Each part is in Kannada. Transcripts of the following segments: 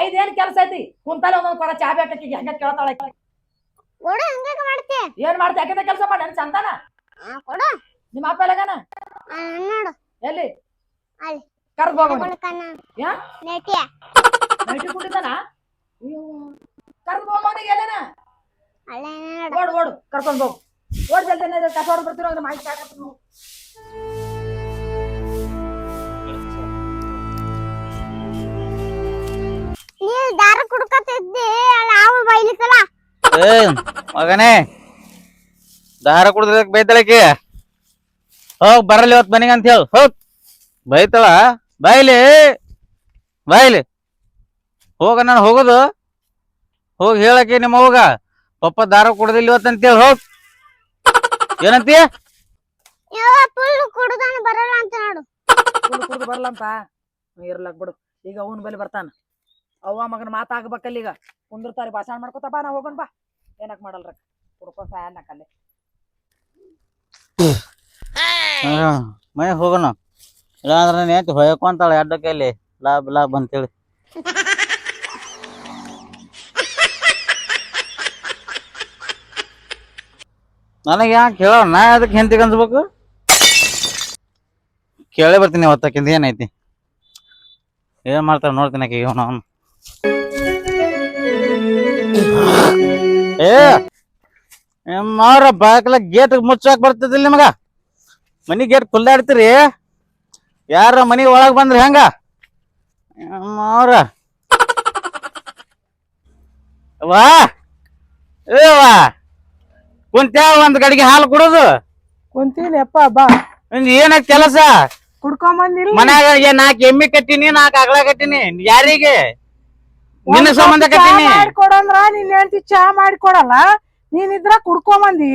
ಐದೇನ್ ಕೆಲಸ ಐತಿ? ಕುಂತಾಲೆ ಒಂದೊಂದ್ ಕೊಡ ಚಾ ಬೇಕಾಕಿ ಹೆಂಗ ಕೇಳ್ತಾಳ. ಕೊಡು ಮಾಡ್ತಿ? ಏನ್ ಮಾಡ್ತಿ? ಯಾಕೆ ಕೆಲಸ ಮಾಡ ನನ್ ಆ, ಕೊಡು. ನಿಮ್ಮ ಅಪ್ಪ ಎಲ್ಲಗನ? ಆ, ನೋಡು. ಎಲ್ಲಿ? ಅಲ್ಲಿ. ಕರ್ದ್ ಹೋಗೋಣ. ಯಾ? ನೆಟಿಯ ನೈಟಿ ಕುಟ್ಟಿದ್ದಾನ? ಕರ್ದ್ ಹೋಗೋನಿಗೆ ಎಲ್ಲನ? ಅಲ್ಲೇ ನೋಡು. ಓಡ್ ಓಡು ಕರ್ಕೊಂಡ್ ಹೋಗು. ಓಡ್ ಜಲ್ದಿ ಕಸ ಬರ್ತಿರೋ ಅಂದ್ರೆ ಮಾಹಿತಿ ನೀ ದಾರ ಕುಡ್ಕತ್ತಿದ್ದಿ ನಾವು ಬೈಲಿಕಲ್ಲ ಏ ಮಗನೇ ದಾರ ಕುಡ್ದಕ್ ಬೈತಾಳಕಿ ಹೋಗ್ ಬರಲಿ ಇವತ್ತು ಮನೆಗೆ ಅಂತ ಹೇಳು. ಹೋಗ್. ಬೈತಾಳ? ಬಾಯ್ಲಿ ಬಾಯ್ಲಿ ಹೋಗ ನಾನು ಹೋಗುದು. ಹೋಗಿ ಹೇಳಕ್ಕೆ ನಿಮ್ಮ ಹೋಗ ಪಪ್ಪ ದಾರ ಕುಡ್ದಿಲ್ಲ ಇವತ್ತು ಅಂತೇಳಿ ಹೋಗ್. ಏನಂತೀಯ ಫುಲ್ ಕುಡ್ದಾನ ಬರಲ್ಲ ಅಂತ ನೋಡು. ಕುಡ್ದು ಬರಲ್ಲ ಅಂತ ಇರ್ಲಕ್ ಬಿಡು. ಈಗ ಅವನ ಬಲ್ಲಿ ಬರ್ತಾನ. ಅವ್ವ ಮಗನ ಮಾತಾಗ್ಬೇಕಲ್ಲ ಈಗ. ಕುಂದಿರ್ತಾರೆ ಭಾಷಣ ಮಾಡ್ಕೊತ ಬಾ, ನಾ ಹೋಗೋಣ ಬಾ. ಏನಕ್ ಮಾಡಲ್ರ? ಹುಡ್ಕೋ ಸಾಯನ್ನಕಲ್ಲಿ ಮನೆ ಹೋಗೋಣ. ಇಲ್ಲಾಂದ್ರೆ ನೇತಿ ಹೊಯ್ಕೊಂತಾಳೆ ಅಡ್ಡ ಕೈಲಿ ಲಾಭ ಲಾಭ ಅಂತೇಳಿ ನನಗೆ ಯಾಕೆ ಹೇಳೋ, ನಾ ಅದಕ್ಕೆ ಹೆಂತಿಗೆ ಅನ್ಸ್ಬೇಕು? ಕೇಳೇ ಬರ್ತೀನಿ ಅವತ್ತಕ್ಕಿಂತ, ಏನೈತಿ? ಏನ್ ಮಾಡ್ತಾರೆ ನೋಡ್ತೀನಿ ಆಕೆ ಇವನು. ಏ ಮಾರ ಬಾಕ್ಲ ಗೇಟ್ ಮುಚ್ಚಾಕ್ ಬರ್ತದಿಲ್ಲ ನಿಮಗ? ಮನಿ ಗೇಟ್ ಕುಲ್ದಾಡ್ತೀರಿ? ಯಾರ ಮನಿ ಒಳಗ್ ಬಂದ್ರಿ ಹೆಂಗ? ಮಾರ ವಾ ಏ ವಾ ಕುಂತ್ಯಾ ಒಂದ್ ಕಡೆಗೆ ಹಾಲು ಕುಡೋದು? ಕುಂತೀನಿ ಅಪ್ಪ ಬಾ. ನಿಂದ್ ಏನ ಕೆಲಸ? ಕುಡ್ಕೊಂಬಂದಿಲ್ಲ ಮನ್ಯಾಗ ಏ ನಾಲ್ಕು ಎಮ್ಮಿ ಕಟ್ಟಿನಿ ನಾಲ್ಕು ಅಗಲ ಕಟ್ಟಿನಿ. ಯಾರಿಗೆ? ನಿನ್ನ ಸಂಬಂಧ ಕಟ್ಟಿನಿ ಮಾಡ್ಕೊಡಂದ್ರ ನಿನ್ ಹೆಂಡತಿ ಚಾ ಮಾಡ್ಕೊಡಲ್ಲ ನೀನಿದ್ರ ಕುಡ್ಕೊಂಬಂದಿ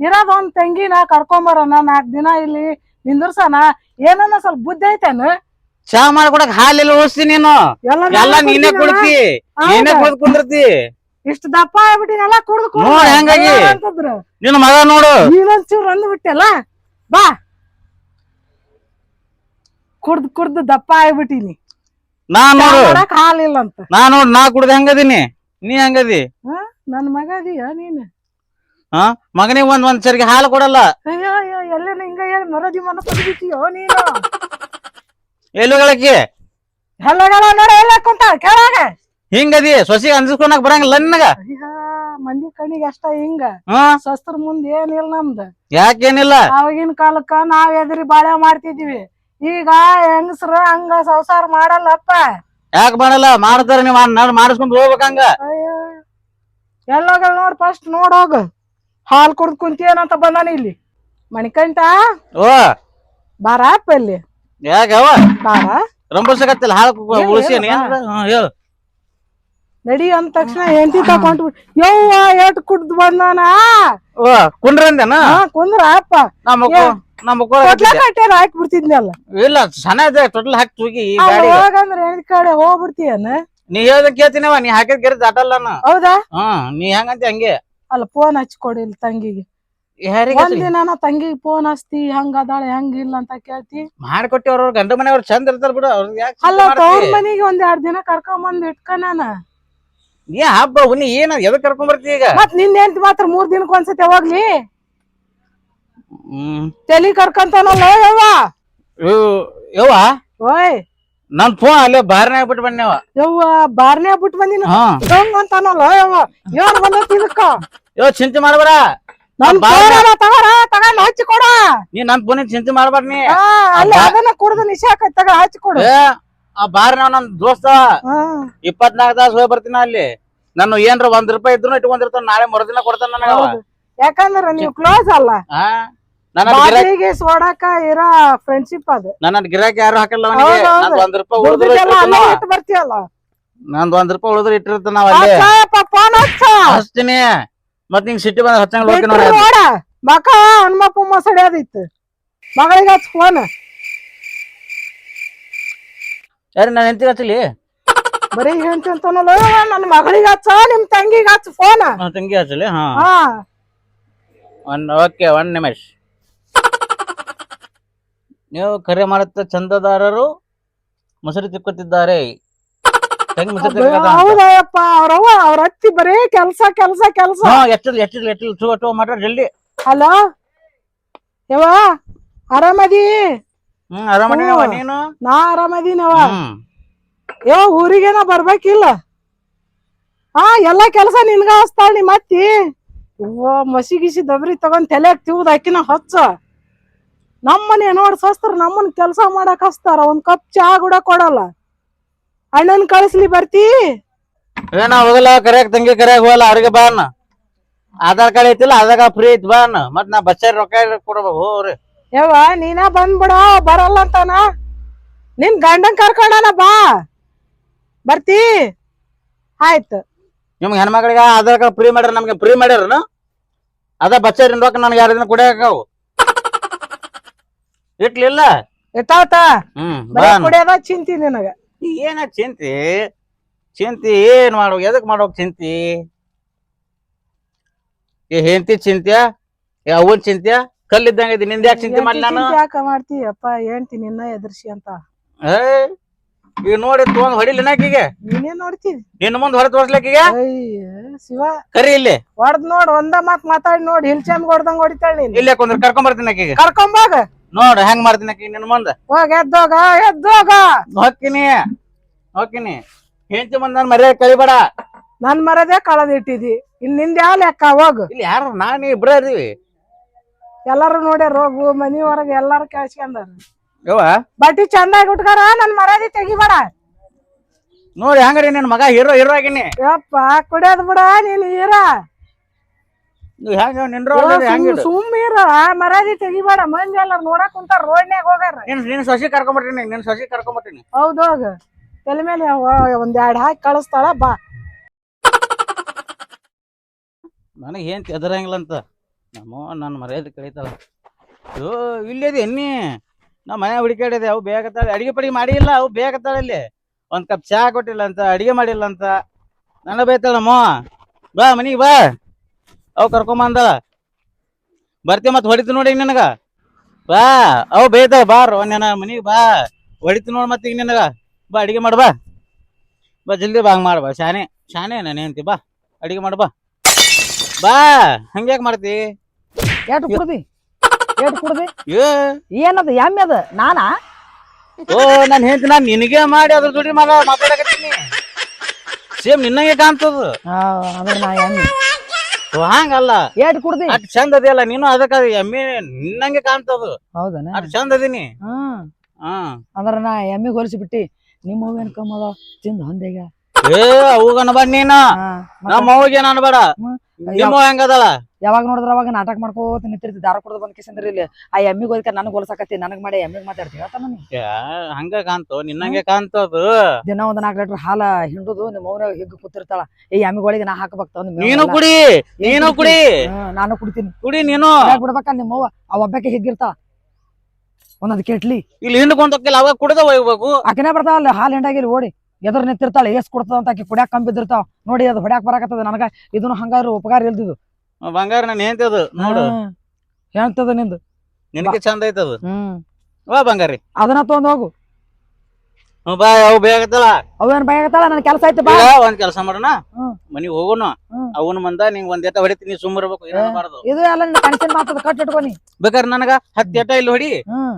ಇರೋದ್ ಒಂದ್ ತಂಗಿನ ಕರ್ಕೊಂಬರನ ನಾಕ್ ದಿನ ಇಲ್ಲಿ ನಿಂದ್ರಸನ ಏನನ್ನ ಸ್ವಲ್ಪ ಬುದ್ಧಿ ಐತೇನು? ಚಾ ಮಾಡ್ಕೊಡಕ್ ಹಾಲೆಲ್ಲ ಉಳಿಸ್ತೀನಿ ನೀನು. ಎಲ್ಲ ನೀನೇ ಕುಡ್ತಿ. ನೀನೇ ಕುಡ್ದು ಕುಂದಿರ್ತಿ. ಇಷ್ಟ ದಪ್ಪ ಆಗ್ಬಿಟ್ಟಿನಲ್ಲ ಕುಡ್ದು ನೋಡ್ ಹೆಂಗಾಗಿ. ಅಂತಂದ್ರು. ನಿನ್ನ ಮಗ ನೋಡು. ನೀನೊಂಚೂರು ಅಂದ್ ಬಿಟ್ಟಲ್ಲ? ಬಾ. ಕುಡ್ದು ಕುಡ್ದು ದಪ್ಪ ಆಗ್ಬಿಟ್ಟಿನಿ. ನಾ ನೋಡು. ಮಾಡಕ್ ಹಾಲಿಲ್ಲ ಅಂತ ನಾ ನೋಡು ನಾ ಕುಡ್ದ ಹೆಂಗದೀನಿ? ನೀ ಹೆಂಗದಿ? ಹ? ನನ್ ಮಗ ಅದೀಯ ನೀನ್? ಹಾ? ಮಗನಿಗೆ ಒಂದ್ ಒಂದ್ ಸರಿಗೆ ಹಾಲು ಕೊಡಲ್ಲ. ಅಯ್ಯೋ ಅಯ್ಯೋ ಎಲ್ಲೇನ ಹಿಂಗ ಹೇಳಿ ಮರದಿ ಮನ ತೆಗಿತೀಯೋ ನೀನು? ಎಲ್ಲುಗಳಕ್ಕೆ ಎಲ್ಲಗಳ ನೋಡ ಎಲ್ಲ ಕುಂತ? ಕೆಳಗ. ಹಿಂಗದಿ? ಸೊಸಿ ಅಂಜಿಸ್ಕೊಳಕ್ ಬರಂಗಿಲ್ಲ ನನಗ? ಅಯ್ಯಾ ಮಂದಿ ಕಣಿಗೆ ಅಷ್ಟ ಹಿಂಗ. ಹಾ? ಶಸ್ತ್ರ ಮುಂದ್ ಏನಿಲ್ಲ ನಮ್ದು. ಯಾಕೇನಿಲ್ಲ ಅವಾಗಿನ ಕಾಲಕ್ಕ ನಾವ್ ಎದ್ರಿ ಬಾಳೆ ಮಾಡ್ತಿದ್ವಿ. ಈಗ ಹೆಂಗಸ್ರ ಹಂಗ ಸಂಸಾರ ಮಾಡಲ್ಲಪ್ಪ. ಯಾಕೆ ಮಾಡಲ್ಲ? ಮಾಡ್ತಾರ ನೀವ್ ನಾಡ್ ಮಾಡಿಸ್ಕೊಂಡ್ ಹೋಗ್ಬೇಕಂಗ ಅಯ್ಯೋ. ಎಲ್ಲೋಗಲ್ ನೋಡ್ ಫಸ್ಟ್ ನೋಡೋಗ ಹಾಲ್ ಕುಡ್ದು ಕುಂತಿಯೇನಂತ ಬಂದಾನ ಇಲ್ಲಿ. ಮಣಿಕಂಠ? ಓ. ಬಾರಪ್ಪ ಇಲ್ಲಿ ಯಾಕವ ಬಾರ? ರಂಬಸಕತ್ತಿಲ್ಲ ಹಾಲು ಹಾಲ್ ಉಳಿಸಿ. ಹೇಳು. ನಡಿ ಅಂದ ತಕ್ಷಣ ಹೆಂಡತಿ ತಕೊಂಡ್ ಯವ್ವ ಎಟ್ ಕುಡ್ದು ಬಂದಾನ? ಓ ಕುಂಡ್ರಂದೇನ ಕುಂದ್ರ ಅಪ್ಪ. ನಮ್ಮ ಕೊಟ್ಲ ಕಟ್ಟೆನ ಹಾಕಿ ಬಿಡ್ತಿದ್ನಲ್ಲ ಇಲ್ಲ ಸಣ್ಣ ಇದೆ ಟೋಟಲ್ ಹಾಕಿ ತೂಗಿ ಈ ಗಾಡಿ ಹೋಗಂದ್ರ ಹೆಣ್ ಕಡೆ ಹೋಗ್ಬಿಡ್ತೀಯನ? ನೀ ಹೇಳ್ದ ಕೇಳ್ತೀನವ ನೀ ಹಾಕಿದ್ ಗೆರೆ ದಾಟಲ್ಲ ಹೌದಾ? ಹಾ ನೀ ಹೆಂಗಂತ ಹಂಗೆ? ಅಲ್ಲ ಫೋನ್ ಹಚ್ಕೊಡಿ ಇಲ್ಲಿ ತಂಗಿಗೆ. ಯಾರಿಗೆ ಒಂದ್ ದಿನ ತಂಗಿಗೆ ಫೋನ್ ಹಚ್ತಿ ಹಂಗ ಅದಾಳ ಹೆಂಗಿಲ್ಲ ಅಂತ ಕೇಳ್ತಿ. ಮಾಡ್ಕೊಟ್ಟಿ ಅವ್ರ ಗಂಡ ಮನೆಯವ್ರು ಚಂದ ಇರ್ತಾರ ಬಿಡು ಅವ್ರ ಅಲ್ಲ ತವ್ರ ಮನಿಗೆ ಒಂದ್ ಎರಡ್ ದಿನ ಕರ್ಕೊಂಡ್ ಬಂದ್ ಇಟ್ಕನಾನ ನೀ ಹಬ್ಬ ನೀ ಏನ ಎದಕ್ ಕರ್ಕೊಂಡ್ ಬರ್ತಿ ಈಗ? ಮತ್ ನಿನ್ ಹೆಂಡ್ತಿ ಮಾತ್ರ ಮೂರ್ ದಿನಕ್ ಒಂದ್ಸತಿ ಹೋಗ್ಲಿ ಹ್ಮ್. ತಲಿ ಕರ್ಕಂತಾನಲ್ಲ ಯವ್ವ? ಇವ್- ಯವ್ವ? ಓಯ್. ನನ್ ಫೋನ್ ಅಲ್ಲೇ ಬಾರ್ನ್ಯಾಗ ಬಿಟ್ಟು ಬನ್ನೇವ ಯವ್ವ ಬಾರ್ನೇ ಬಿಟ್ ಬಂದಿನ? ಹಾ. ಹಂಗ ಅಂತಾನಲ್ಲ ಯವ್ವ? ಏನ್ ಬಂದೈತಿ ಇದಕ್ಕ? ಯೋ ಚಿಂತೆ ಮಾಡ್ಬೇಡ. ನನ್ ಬಾರ್ನೆ- ಫೋನ್ ಅದ ತಗೋರ ತಗೊಂಡ್ ಹಚ್ಚಿ ಕೊಡ. ನೀ ನನ್ ಫೋನ್ ಚಿಂತೆ ಮಾಡ್ಬೇಡ ನೀ. ಆ, ಅಲ್ಲಿ ಅದನ್ನ ಕುಡ್ದು ನಿಶಾಕ ತಗ ಹಚ್ಚಿ ಕೊಡು. ಏ ಆ ನಾವ್ ನನ್ ದೋಸ್ತ ಇಪ್ಪತ್ನಾಲ್ಕ ತಾಸ ಹೋಗಿ ಬರ್ತೀನ ಅಲ್ಲಿ. ನಾನು ಏನ್ರ ಒಂದ್ ರೂಪಾಯಿ ಇದ್ರು ಇಟ್ಕೊಂಡಿರ್ತಾನ ನಾಳೆ ಮರುದಿನ ಕೊಡ್ತಾನ ನನಗ ಅವ. ಹೌದು. ಯಾಕಂದ್ರ ನೀವು ಕ್ಲೋಸ್ ಅಲ್ಲ. ಆ ನನ್ನ ಗಿರಾಕಿ ಬಾಗಿಲಿಗೆ ಸೋಡಾಕ ಇರೋ ಫ್ರೆಂಡ್ಶಿಪ್ ಅದು. ನನ್ನ ಗಿರಾಕಿ ಯಾರು ಹಾಕಲ್ಲ ಅವನಿಗೆ? ಹೌದು, ಹೌದು. ನಂದ್ ಒಂದ್ ರೂಪಾಯಿ ಉಳಿದ್ರು ದುಡ್ದಿದ್ದೆಲ್ಲ ಅಲ್ಲೇ ಇಟ್ಟಿರ್ತಾನ ಇಟ್ಟು ಬರ್ತೀಯಲ್ಲ. ನಂದ್ ಒಂದ್ ರೂಪಾಯಿ ಉಳಿದ್ರು ಇಟ್ಟಿರ್ತಾನ ನಾವ್ ಅಲ್ಲೇ. ಫೋನ್ ಹಚ್ಚ ಹಚ್ತೀನಿ. ಮತ್ ನಿಂಗ್ ಸಿಟಿ ಬಂದ ಹಚ್ಚಂಗ್ ಹೋಗಿ ಬಿಟ್ರು ನೋಡಿ ನೋಡ ಮಕ ಹನುಮಪ್ಪ ಮಸಡಿಯೋದಿತ್ತು ಮಗಳಿಗೆ ಹಚ್ಚ ಫೋನ್ ಯಾರು ನಾನು ಎಂತ ಹಚ್ಚಲಿ? ಬರೀ ಅಂತಾನಲ್ಲ ನನ್ನ ಮಗಳಿಗೆ ಹಚ್ಚ ನಿಮ್ ತಂಗಿಗೆ ಹಚ್ಚ ಫೋನ್ ತಂಗಿ ಹಚ್ಚಲಿ ಹಾ. ಹಾ. ಒನ್ ಓಕೆ ಒನ್ ನಿಮಿಷ. ನೀವು ಕರೆ ಮಾಡುತ್ತ ಚಂದದಾರರು ಮೊಸರು ತಿಕ್ಕುತ್ತಿದ್ದಾರೆ. ತಂಗಿ ಹೌದಯ್ಯಪ್ಪ ಅವ್ರವ್ವ ಅವ್ರ ಅತ್ತಿ ಬರೀ ಕೆಲ್ಸ ಕೆಲ್ಸ ಕೆಲ್ಸ. ಹಾ ಟೂ ಟೂ ಮಾಡ್ರ ಜಲ್ದಿ. ಯವ್ವ ಆರಾಮದಿ? ಹ್ಮ್. ನೀನು? ನಾ ಆರಾಮದೀನವ ಹ್ಮ್. ಯೋ ಊರಿಗೇನ ಬರ್ಬೇಕಿಲ್ಲ? ಹಾ ಎಲ್ಲಾ ಕೆಲಸ ನಿನ್ಗ ಹಸ್ತಾಳ ನಿಮ್ಮ ಅತ್ತಿ ಓ ಮಸಿ ಗಿಸಿ ದಬ್ರಿ ತಗೊಂಡ್ ತಲೆಗ್ ತಿವ್ದ ಹಾಕಿನ ಹಚ್ಚ. ನಮ್ಮನೆ ನೋಡ್ ಸಸ್ತ್ರ ನಮ್ಮನ್ ಕೆಲ್ಸ ಮಾಡಕ್ ಹಸ್ತಾರ ಒಂದ್ ಕಪ್ ಚಾ ಕೂಡ ಕೊಡಲ್ಲ. ಅಣ್ಣನ್ ಕಳಿಸ್ಲಿ ಬರ್ತಿ. ಏನ ಹೋಗಲ್ಲ ಕರೆಯಾಗ ತಂಗಿ ಕರೆಯಾಗ ಹೋಗಲ್ಲ ಅವ್ರಿಗೆ ಬಾ ಅನ್ನ ಆಧಾರ್ ಕಾರ್ಡ್ ಐತಿಲ್ಲ ಆಧಾರ್ ಕಾರ್ಡ್ ಫ್ರೀ ಐತಿ ಬಾ ಅನ್ನ ಮತ್ ನಾ ಬಸ್ ರೊಕ್ಕ ಕೊಡ್ಬೇಕು ಹೋಗ್ರಿ. ಯವ್ವ ನೀನ ಬಂದ್ಬಿಡ ಬರಲ್ಲ ಅಂತಾನ ನಿನ್ ಗಂಡನ್ ಕರ್ಕೊಂಡನ ಬಾ. ಬರ್ತಿ. ಆಯ್ತು. ನಿಮ್ಗೆ ಹೆಣ್ಮಕ್ಳಿಗೆ ಆಧಾರ್ ಕಾರ್ಡ್ ಫ್ರೀ ಮಾಡ್ಯಾರ ನಮ್ಗೆ ಫ್ರೀ ಮಾಡ್ಯಾರ ಅದ ಬಚ್ಚರಿನ ರೊಕ್ಕ ನನಗೆ ಎರಡು ದಿನ ಕುಡಿಯಕಾವು ಇಟ್ಲಿಲ್ಲ? ಎತ್ತಾವತ್ತ ಹ್ಮ್ ಬಾ. ಕುಡಿಯೋದ ಚಿಂತಿ ನಿನಗ. ಏನ ಚಿಂತಿ? ಚಿಂತಿ ಏನ್ ಮಾಡೋ ಎದಕ್ ಮಾಡೋ ಚಿಂತಿ? ಏ ಹೆಂಡತಿ ಚಿಂತ್ಯ? ಏ ಅವನ್ ಚಿಂತ್ಯ? ಕಲ್ಲಿದ್ದಂಗ ಐತಿ ನಿಂದ ಯಾಕೆ ಚಿಂತೆ ಮಾಡ್ಲಿ ನಾನು? ಯಾಕ ಮಾಡ್ತಿ ಅಪ್ಪ ಹೇಳ್ತಿ ನಿನ್ನ ಎದುರ್ಸಿ ಅಂತ. ಏ ಈಗ ನೋಡಿ ತೊಗೊಂಡ್ ಹೊಡಿಲಿನ ಆಕಿಗೆ ನೀನೇ ನೋಡ್ತಿ ನಿನ್ನ ಮುಂದ್ ಹೊರ ತೋರ್ಸ್ಲಿಕ್ಕೀಗ ಅಯ್ಯ ಶಿವ. ಕರಿ ಇಲ್ಲಿ. ಹೊಡ್ದ್ ನೋಡ್ ಒಂದ ಮಾತ್ ಮಾತಾಡಿ ನೋಡ್. ಹಿಲ್ಚಾಮ್ ಹೊಡ್ದಂಗ್ ಹೊಡಿತಾಳ ನೀನ್. ಇಲ್ಲಿ ಕುಂದ್ರ? ಕರ್ಕೊಂಡ್ ಬರ್ತೀನಿ ಆಕಿಗೆ. ಕರ್ಕೊಂಬೋಗ ನೋಡ್ ಹೆಂಗ್ ಮಾಡ್ತೀನಿ ಆಕಿ ನಿನ್ನ ಮುಂದ? ಹೋಗ ಎದ್ದೋಗ ಎದ್ದೋಗ. ಹೊಕ್ಕಿನಿ ಹೊಕ್ಕಿನಿ ಹೆಂಡತಿ ಮುಂದ್ ನನ್ ಮರ್ಯಾದೆ ಕಳಿಬೇಡ ನನ್ ಮರದೇ ಕಳದಿಟ್ಟಿದಿ ಇನ್ನಿಂದ ಯಾವ ಲೆಕ್ಕ? ಹೋಗು. ಇಲ್ಲಿ ಯಾರು ನಾನು ಇಬ್ರ ಇದೀವಿ. ಎಲ್ಲಾರು ನೋಡ್ಯಾರ ರೋಗು ಮನಿ ಹೊರಗ ಎಲ್ಲಾರು ಕೇಳಿಸ್ಕೊಂಡಾರ. ಯವ್ವ? ಬಟ್ಟಿ ಚಂದಾಗಿ ಉಟ್ಕಾರ ನನ್ ಮರದಿ ತೆಗಿಬೇಡ. ನೋಡಿ ಹೆಂಗ್ರಿ ನಿನ್ ಮಗ ಹೀರೋ ಹೀರೋ ಆಗಿನಿ. ಯಪ್ಪ ಕುಡಿಯೋದ್ ಬಿಡ ನೀನ್ ಹೀರ. ನೀವು ಹೆಂಗ ನಿನ್ರೋ ಸುಮ್ ಹೀರ ತೆಗಿಬೇಡ. ಮಂದಿ ಎಲ್ಲಾರು ನೋಡಕ್ ಕುಂತಾರ ರೋಡ್ನ್ಯಾಗ ಹೋಗಾರ ನಿನ್ ನಿನ್ ಸೊಸಿ ಕರ್ಕೊಂಬರ್ತೀನಿ ನಿನ್ ಸೊಸಿ ಕರ್ಕೊಂಬರ್ತೀನಿ ಹೌದೋಗ ತಲೆ ಮೇಲೆ ಒಂದ್ ಎರಡ್ ಹಾಕಿ ಕಳಿಸ್ತಾಳ ಬಾ. ನನಗೆ ಏನ್ ಎದರಂಗಿಲ್ಲ ಅಂತ. ನಮ್ಮ ನನ್ನ ಮರ್ಯಾದೆ ಕಳೀತಲ್ಲ ಅಯ್ಯೋ ಇಲ್ಲದೆ ಎನ್ನಿ ನಾ ಮನೆ ಹುಡುಕಾಡಿದೆ ಅವು ಬೇಕತ್ತಾಳೆ ಅಡಿಗೆ ಪಡಿಗೆ ಮಾಡಿಲ್ಲ, ಅವು ಬೇಕತ್ತಾಳೆ ಇಲ್ಲಿ ಒಂದು ಕಪ್ ಚಹಾ ಕೊಟ್ಟಿಲ್ಲ ಅಂತ ಅಡಿಗೆ ಮಾಡಿಲ್ಲ ಅಂತ ನನ್ನ ಬೈತಾಳಮ್ಮ ಬಾ ಮನಿಗೆ ಬಾ. ಅವು ಕರ್ಕೊಂಬಂದ ಬರ್ತಿ ಮತ್ತೆ ಹೊಡಿತು ನೋಡಿ ಈಗ ನಿನಗ. ಬಾ. ಅವು ಬೈತಾಳ ಬಾರ ನನ್ನ ಮನಿಗೆ ಬಾ. ಹೊಡಿತು ನೋಡಿ ಮತ್ತೆ ಈಗ ನಿನಗ. ಬಾ, ಅಡಿಗೆ ಮಾಡು ಬಾ. ಬಾ, ಜಲ್ದಿ ಬಾ, ಹಂಗೆ ಮಾಡು ಬಾ. ಶಾನೆ ಶಾನೆ ನಾನು ಬಾ. ಅಡಿಗೆ ಮಾಡು ಬಾ. ಬಾ ಹಂಗ್ಯಾಕ್ ಮಾಡ್ತಿ? ಎಟ್ ಕುಡ್ದಿ? ಎಟ್ ಕುಡ್ದಿ? ಏ. ಏನದ ಎಮ್ಮೆ ಅದ? ನಾನಾ? ಓ ನಾನು ಹೇಳ್ತೀನಿ ನಾನು ನಿನಗೆ ಮಾಡಿ ಅದ್ರ ಜೋಡಿ ಮಾಡ ಮಾತಾಡಕತ್ತೀನಿ. ಸೇಮ್ ನಿನ್ನಂಗೆ ಕಾಣ್ತದ. ಅದ್ರ ನಾ ಎಮ್ಮೆ ಓ ಹಂಗಲ್ಲ. ಎಟ್ ಕುಡ್ದಿ? ಅಟ್ ಚಂದ ಅದಿಯಲ್ಲ ನೀನು ಅದಕ್ಕ ಎಮ್ಮೆ ನಿನ್ನಂಗೆ ಕಾಣ್ತದ. ಹೌದನ? ಅಟ್ ಚಂದ ಅದೀನಿ. ಹ್ಮ್ ಹಾ. ಅಂದ್ರ ನಾ ಎಮ್ಮೆ ಹೋಲಿಸಿ ಬಿಟ್ಟಿ ನಿಮ್ಮ ಹೂವೇನ್ ಕಮ್ಮದ ತಿಂದು ಹೊಂದೇಗ ಏ ಅವಾಗ ಅನ್ಬಾಡ ನೀನು. ನಮ್ಮ ಅವ್ಗೆ ಅನ್ಬೇಡ. ಹ್ಮ್. ನಿಮ್ಮ ಹೆಂಗದಳ ಯಾವಾಗ ನೋಡಿದ್ರ ಅವಾಗ ನಾಟಕ ಮಾಡ್ಕೋತ ನಿಂತಿರ್ತಿ ದಾರ ಕುಡ್ದು ಬಂದ್ ಕಿಸಂದ್ರಿ ಇಲ್ಲಿ. ಆ ಎಮ್ಮಿಗ್ ಹೋದ್ಕ ನನಗ್ ಹೊಲಸಾಕತ್ತಿ ನನಗ್ ಮಾಡಿ ಎಮ್ಮಿಗ್ ಮಾತಾಡ್ತೀವಿ ಹಂಗ ಕಾಣ್ತು. ನಿನ್ನಂಗೆ ಕಾಣ್ತದ ದಿನ ಒಂದ್ ನಾಲ್ಕು ಲೀಟರ್ ಹಾಲ ಹಿಂಡುದು ನಿಮ್ಮ ಅವ್ರ ಹಿಗ್ ಕೂತಿರ್ತಾಳ. ಈ ಎಮ್ಮಿಗಳಿಗೆ ನಾ ಹಾಕಬೇಕು ನೀನು ಕುಡಿ ನೀನು ಕುಡಿ. ನಾನು ಕುಡಿತೀನಿ. ಕುಡಿ ನೀನು. ಬಿಡ್ಬೇಕ ನಿಮ್ಮ ಅವ್ವ. ಆ ಒಬ್ಬಕ್ಕೆ ಹಿಗ್ಗಿರ್ತಾಳ. ಒಂದೊಂದ್ ಕೆಟ್ಲಿ. ಇಲ್ಲಿ ಹಿಂಡ್ಕೊಂಡ್ ಹೋಗಿಲ್ಲ ಅವಾಗ ಕುಡ್ದ ಹೋಗ್ಬೇಕು. ಅಕನೇ ಬರ್ತಾವಲ್ಲ ಹಾಲ್ ಹಿಂಡಾಗಿಲ್ಲ ಓಡಿ. ಎದುರು ನಿಂತಿರ್ತಾಳೆ ಎಸ್ ಕೊಡ್ತದ ಅಂತ ಆಕಿ ಕುಡ್ಯಾಕ ಕಮ್ಮಿ ಬಿದ್ದಿರ್ತಾವ ನೋಡಿ ಅದು ಹೊಡ್ಯಾಕ ಬರಾಕತ್ತದ ನನಗ. ಇದನ್ನು ಹಂಗಾರು ಉಪಕಾರ ಇಲ್ದಿದ್ದು ಬಂಗಾರ ನಾನು ಅದು ನೋಡು. ಹೇಳ್ತದ ನಿಂದು. ನಿನಗೆ ಚಂದ ಐತದ. ಹ್ಮ್. ವಾ ಬಂಗಾರಿ. ಅದನ್ನ ತಗೊಂಡ್ ಹೋಗು. ಬಾ ಅವು ಬೇಕತ್ತಲ್ಲ ಅವೇನ್ ಭಯಗತ್ತಾಳ ನನ್ ಕೆಲಸ ಐತಿ ಬಾ. ಒಂದ್ ಕೆಲಸ ಮಾಡೋಣ. ಮನಿಗ್ ಹೋಗೋಣ ಅವನ್ ಮಂದ ನಿಂಗ್ ಒಂದ್ ಎಟ ಹೊಡಿತೀನಿ ಏನೂ ಮಾಡ್ದು ಇದು ಎಲ್ಲ ನಿನ್ನ ಮಾತದ ಕಟ್ ಇಟ್ಕೊನಿ. ಬೇಕಾದ್ರೆ ನನಗ ಹತ್ತ್ ಎಟ ಇಲ್ಲಿ ಹೊಡಿ.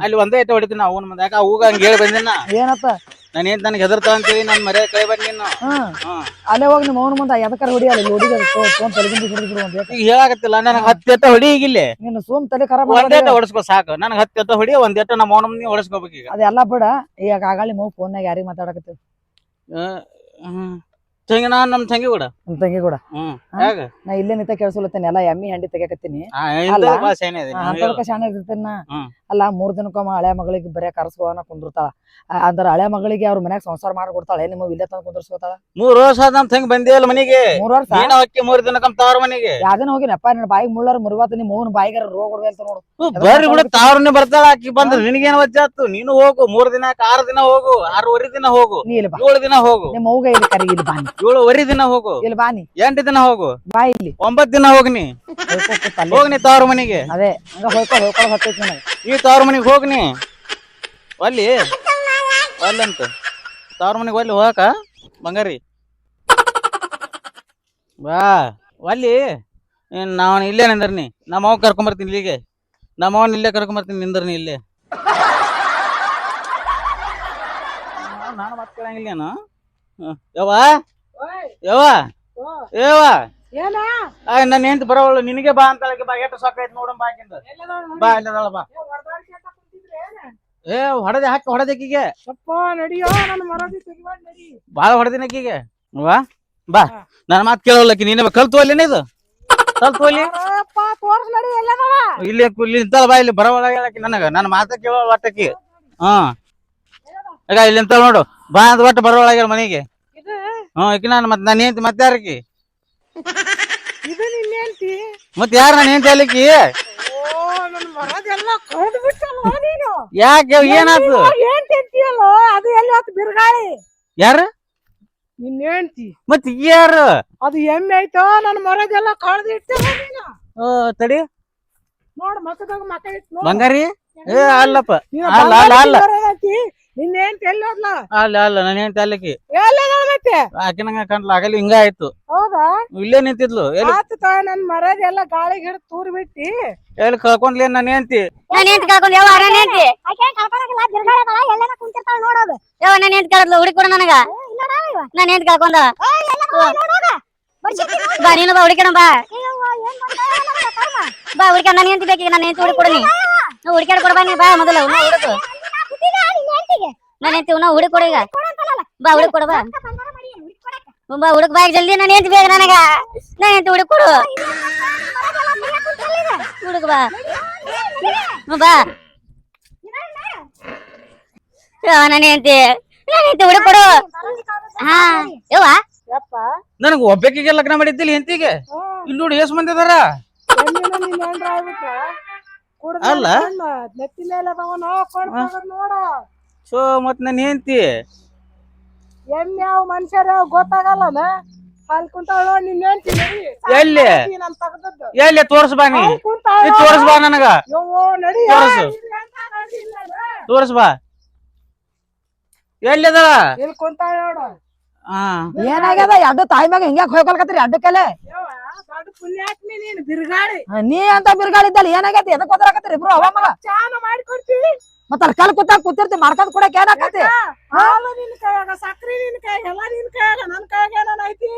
ಅಲ್ಲಿ ಒಂದೇ ಎಟ ಹೊಡಿತೀನಿ ಅವನ ಮಂದ. ಯಾಕ ಅವಾಗ ಹಂಗ ಹೇಳಿ ಬಂದಿನ? ಏನತ್ತ? ನಾನು ಏನ್ ನನಗೆ ಹೆದರ್ತಾ ಅಂತೀವಿ ನನ್ ಮರ್ಯಾದೆ ಕಳಿಬೇಡಿ ನೀನು. ಹ್ಮ್ ಹ್ಮ್ ಅಲ್ಲೇ ಹೋಗಿ ನಿಮ್ಮ ಅವನ ಮುಂದೆ ಎದಕ್ಕಾರ ಹೊಡಿಯಲ್ಲ ಇಲ್ಲಿ ಹೊಡಿದ ಫೋನ್ ತಲೆಗಿಂದ ಹಿಡಿದು ಬಿಡು ಅಂತ ಈಗ ಹೇಳಾಕತ್ತಿಲ್ಲ ನನಗೆ ಹತ್ತ್ ಎಟ ಹೊಡಿ ಈಗ ಇಲ್ಲಿ. ನಿನ್ನ ಸೋಮ್ ತಲೆ ಖರಾಬ್ ಒಂದ್ ಎಟ ಹೊಡಿಸ್ಕೊ ಸಾಕು ನನಗೆ ಹತ್ತ್ ಹೊಡಿ ಒಂದ್ ನಮ್ಮ ಅವನ ಮುಂದೆ ಹೊಡಿಸ್ಕೋಬೇಕು ಈಗ. ಅದೆಲ್ಲ ಬಿಡ ಈಗ ಆಗಾಳಿ ಮಗು ಯಾರಿಗೆ ತಂಗಿ ನಾನ್ ತಂಗಿ ಕೂಡ. ತಂಗಿ ಕೂಡ. ನಾ ಇಲ್ಲೇ ನಿಂತ ಎಲ್ಲ ಎಮ್ಮಿ ಹಂಡಿ ತೆಗಿಯಕತ್ತೀನಿ. ಶಾಣೆ ಇರ್ತೀನಿ. ಅಲ್ಲ ಮೂರ್ ದಿನಕ್ಕೊಮ್ಮೆ ಹಳೆ ಮಗಳಿಗೆ ಬರೇ ಕರ್ಸ್ಕೊಳನ ಕುಂದಿರ್ತಾಳ. ಅಂದ್ರೆ ಹಳೆ ಮಗಳಿಗೆ ಅವ್ರ ಮನ್ಯಾಗ ಸಂಸಾರ ಮಾಡಿ ಕೊಡ್ತಾಳೆ ನಿಮ್ಮ ಇಲ್ಲೇ ತಂದು ಕುಂದಿರ್ಸ್ಕೊತಾಳ? ಮೂರ್ ವರ್ಷ ಆದ ನಮ್ ತಂಗಿ ಬಂದೇ ಇಲ್ಲ ಮನಿಗೆ? ಮೂರ್ ವರ್ಷ? ನೀನ ಅಕ್ಕಿ ಮೂರ್ ದಿನ ಕಮ್ ಮನೆಗೆ? ಹೋಗಿ ಹೋಗಿನಪ್ಪ ನಿನ್ನ ಬಾಯಿಗೆ ಮುಳ್ಳಾರ ಮುರಿವಾತ ನಿಮ್ಮ ಮೂನ್ ಬಾಯಿಗಾರ ರೋಗ ಹೊಡ್ಬೇಕ ನೋಡು. ಬರ್ರಿ ಬಿಡ ತಾವ್ರನ್ನೇ ಬರ್ತಾಳ ಆಕಿ ಬಂದ್ರ ನಿನಗೇನ್ ವಜ್ಜಾತು ನೀನು ಹೋಗು ಮೂರ್ ದಿನ ಆರು ದಿನ ಹೋಗು ಆರೂವರೆ ದಿನ ಹೋಗು ನೀ ಇಲ್ಲಿ ಬಾ. ಏಳು ದಿನ ಹೋಗು. ನಿಮ್ಮ ಅವ್ಗ ಇಲ್ಲಿ ಕರಿ ಇಲ್ಲಿ ಬಾನಿ ಏಳುವರೆ ದಿನ ಹೋಗು. ಇಲ್ಲಿ ಬಾನಿ ಎಂಟು ದಿನ ಹೋಗು. ಬಾ ಇಲ್ಲಿ. ಒಂಬತ್ ದಿನ ಹೋಗ್ನಿ. ಹೋಗ್ನಿ ತವ್ರ ಮನಿಗೆ. ಅದೇ ಹಂಗ ಹೋಗ್ತಾ ಹೋಯ್ಕೊಳ್ಳೋ ಹತ್ತೈತಿ ನನಗೆ. ತವ್ರ ಹೋಗಿ ಹೋಗ್ನಿ ಒಲ್ಲಿ. ಒಲ್ಲಂತ. ತವ್ರ ಮನೆಗೆ ಅಲ್ಲಿ ಹೋಗಕ? ಬಂಗಾರಿ. ಬಾ. ಅಲ್ಲಿ ನಾವು ಇಲ್ಲೇ ನಿಂದರ್ನಿ ನಮ್ಮ ಅವ್ ಕರ್ಕೊಂಬರ್ತೀನಿ ಇಲ್ಲಿಗೆ. ನಮ್ಮ ಅವನ್ ಇಲ್ಲೇ ಕರ್ಕೊಂಬರ್ತೀನಿ ನಿಂದರ್ನಿ ಇಲ್ಲೇ. ನಾನು ಮತ್ತೆ ನಾನು. ಯವ್ವ? ಯವ್ವ? ಯವ್ವ? ನನ್ನ ಹೆಂಡತಿ ಬರೋವಳು ನಿನಗೆ ಬಾ ಅಂತ ಬಾ ಎಷ್ಟು ಸೊಕ್ಕ ಐತಿ ನೋಡಮ್ ಬಾ ಆಕಿಂದ. ಬಾ ಇಲ್ಲದಾಳ ಬಾ. ಏ ಹೊಡೆದೆ ಹಾಕಿ ಹೊಡೆದಕ್ಕಿಗೆ ಸಪ್ಪ ನಡಿಯೋ ನನ್ನ ಮರದಿ ತೆಗಿಬಾರ್ದು ನಡಿ. ಬಾಳ ಹೊಡೆದಿನ ಆಕಿಗೆ. ವಾ ಬಾ ನನ್ನ ಮಾತು ಕೇಳೋಲ್ಲಕ್ಕಿ ನೀನೇ ಕಲ್ತು ಅಲ್ಲೇನ ಇದು? ಕಲ್ತು ಅಲ್ಲಿ ಇಲ್ಲಿ ಇಲ್ಲಿ ನಿಂತಲ್ಲ ಬಾ ಇಲ್ಲಿ ಬರೋವಳ ಹೇಳಕ್ಕೆ ನನಗ. ನನ್ನ ಮಾತ ಕೇಳೋ ಒಟ್ಟಕ್ಕಿ ಹಾ. ಈಗ ಇಲ್ಲಿ ನಿಂತಲ್ಲ ನೋಡು ಬಾ ಅಂತ ಒಟ್ಟು ಬರೋವಳಾಗ್ಯಾರ ಮನೆಗೆ. ಹ್ಞೂ ಈಕಿ ನಾನು ಮತ್ತೆ ನಾನು ಹೆಂಡತಿ ಮತ್ತೆ ಯಾರಕ್ಕಿ ಇದು ನಿನ್ನ ಹೇಳ್ತಿ? ಮತ್ತೆ ಯಾರು ನಾನು ಏನ್ ಅಲ್ಲಿಕ್ಕಿ? ಓ ನನ್ ಮರದೆಲ್ಲ ಬಿಟ್ಟಲ್ಲ ನೀನು? ಯಾಕೆ ಏನಾಯ್ತು ಏನ್ ತಿಂತೀಯಲ್ಲ ಅದು ಎಲ್ಲಿ ಆತು ಬಿರುಗಾಳಿ? ಯಾರು? ನಿನ್ನ ಹೇಳ್ತಿ? ಮತ್ತೆ ಯಾರು? ಅದು ಎಮ್ಮೆ ಆಯ್ತೋ ನನ್ನ ಮರದೆಲ್ಲ ಕಳ್ದು ಇಟ್ಟಲ್ಲ ನೀನು? ಓ ತಡಿ. ನೋಡ್ ಮಕ್ಕದಾಗ ಮಕ್ಕ ಇಟ್ಟು. ಬಂಗಾರಿ? ಏ ಅಲ್ಲಪ್ಪ. ಅಲ್ಲ, ಅಲ್ಲ, ಅಲ್ಲ. ಬಂಗಾರ ಏನೈತಿ? ನಿನ್ನ ಹೋದ್ಲ? ಅಲ್ಲ ಅಲ್ಲ ನನ್ನ ಹೆಂಡ್ತಿ ಅಲ್ಲಿಕ್ಕಿ ಎಲ್ಲದವನೈತೆ ಆಕಿನಂಗ ಕಂಡ್ಲ ಆಗಲಿ ಹಿಂಗ ಆಯ್ತು. ಹೌದಾ? ಇಲ್ಲೇ ನಿಂತಿದ್ಲು ಎಲ್ಲಿ? ಆತು ತಾ ನನ್ ಮರದೆಲ್ಲ ಗಾಳಿಗೆ ಗಿಡ ತೂರ್ ಬಿಟ್ಟಿ. ಎಲ್ಲಿ ಕಳ್ಕೊಂಡ್ಲಿ ನನ್ನ ಹೆಂಡತಿ? ನಾನು ಹೆಂಡ್ತಿ ಕಳ್ಕೊಂಡು ಯಾವ ನಾನು ಹೆಂಡ್ತಿ? ಆಕೆ ಕಳ್ಕೊಳಕಿಲ್ಲ ಬಿರ್ಗಾಳದಳ ಎಲ್ಲನ ಕುಂತಿರ್ತಾಳ ನೋಡೋದು ಯಾವ ನಾನು ಹೆಂಡ್ತಿ ಕಳ್ದ್ಲು ಹುಡುಕಿ ಕೊಡು ನನಗ ನಾನು ಹೆಂಡ್ತಿ ಕಳ್ಕೊಂಡ ಬಾ ನೀನು ಬಾ ಹುಡುಕಣ ಬಾ. ಬಾ ಹುಡುಕ ನನ್ನ ಹೆಂಡತಿ ಬೇಕೀಗ ನನ್ನ ಹೆಂಡತಿ ಹುಡುಕಿ ಕೊಡು ನೀ ಹುಡುಕ್ಯಾಡ ಕೊಡ ಬಾ ನೀ ಬಾ ಮೊದಲು ಉನ್ನ ಹುಡುಕು ನಾನು ಹೆಂಡ್ತಿ ಉನ್ನ ಹುಡುಕ್ ಕೊಡು ಈಗ. ಬಾ ಹುಡುಕ್ ಕೊಡ ಬಾ. ಬಾ ಹುಡುಕ್ ಬಾ ಜಲ್ದಿ ನಾನು ಹೆಂಡ್ತಿ ಬೇಗ ನನಗ. ನಾನು ಹೆಂಡ್ತಿ ಹುಡುಕ್ ಕೊಡು. ಹುಡುಕ್ ಬಾ. ಬಾ. ನಾನು ನನ್ನ ನಾನು ಹೆಂಡ್ತಿ ಹುಡುಕ್ ಕೊಡು. ಹಾ ಯವ್ವ. ಯಪ್ಪ ನನಗ ಒಬ್ಬಕಿಗೆ ಲಗ್ನ ಮಾಡಿದ್ದಿಲ್ಲ ಹೆಂತಿಗೆ ಇಲ್ಲಿ ನೋಡಿ ಎಷ್ಟ್ ಮಂದಿ ಅದಾರ ಅಲ್ಲ? ನೆತ್ತಿ ಮೇಲೆ ನೋಡ. ಸೊ ಮತ್ ನನ್ ಹೆಂಡತಿ? ಎಂ ಯಾವ ಮನುಷ್ಯರ ಗೊತ್ತಾಗಲ್ಲ ಅಲ್ಲಿ ಕುಂತಾಳ ನೋಡ್ ನಿನ್ನ ಹೆಂಡ್ತಿ ನಡಿ. ಎಲ್ಲಿ? ನಾನು ತೆಗ್ದದ್ದು. ಎಲ್ಲಿ? ತೋರ್ಸ್ ಬಾ ನೀ. ತೋರ್ಸ್ ಬಾ ನನಗ. ಯವ್ವೋ ನಡಿ. ತೋರ್ಸು. ತೋರ್ಸ್ ಬಾ. ಎಲ್ಲಿ ಅದಾಳ? ಇಲ್ಲಿ ಕುಂತಾಳ ನೋಡು. ಹಾ ಏನಾಗ್ಯದ? ಎರಡು ತಾಯಿ ಮ್ಯಾಗ ಹಿಂಗ್ಯಾಕ್ ಹೋಗಲ್ಕತ್ರಿ ಅಡ್ಡ ಕಲೆ? ಪುಣ್ಯಾತ್ಮಿ ನೀನು ಬಿರುಗಾಳಿ. ನೀ ಅಂತ ಬಿರ್ಗಾಳಿದ್ದಲ್ಲ ಏನಾಗೈತಿ? ಎದಕ್ ಹೋದ್ರಾಕತ್ರಿ ಇಬ್ರು ಅವ ಮಗ? ಚಾನ ಮಾಡ್ಕೊಡ್ತೀವಿ ಮತ್ತ ಅಲ್ಲಿ ಕಲ್ ಕೂತಾಗ ಕೂತಿರ್ತಿ ಮಾಡ್ಕೊಂಡ್ ಕೊಡಕ್ ಏನಾಕತಿ ಹಾಲು ನಿನ್ ಕೈಯಾಗ ಸಕ್ರಿ ನಿನ್ ಕೈ ಎಲ್ಲ ನಿನ್ ಕೈಯಾಗ ನನ್ ಕೈಯಾಗ ಏನಾನ ಐತಿ?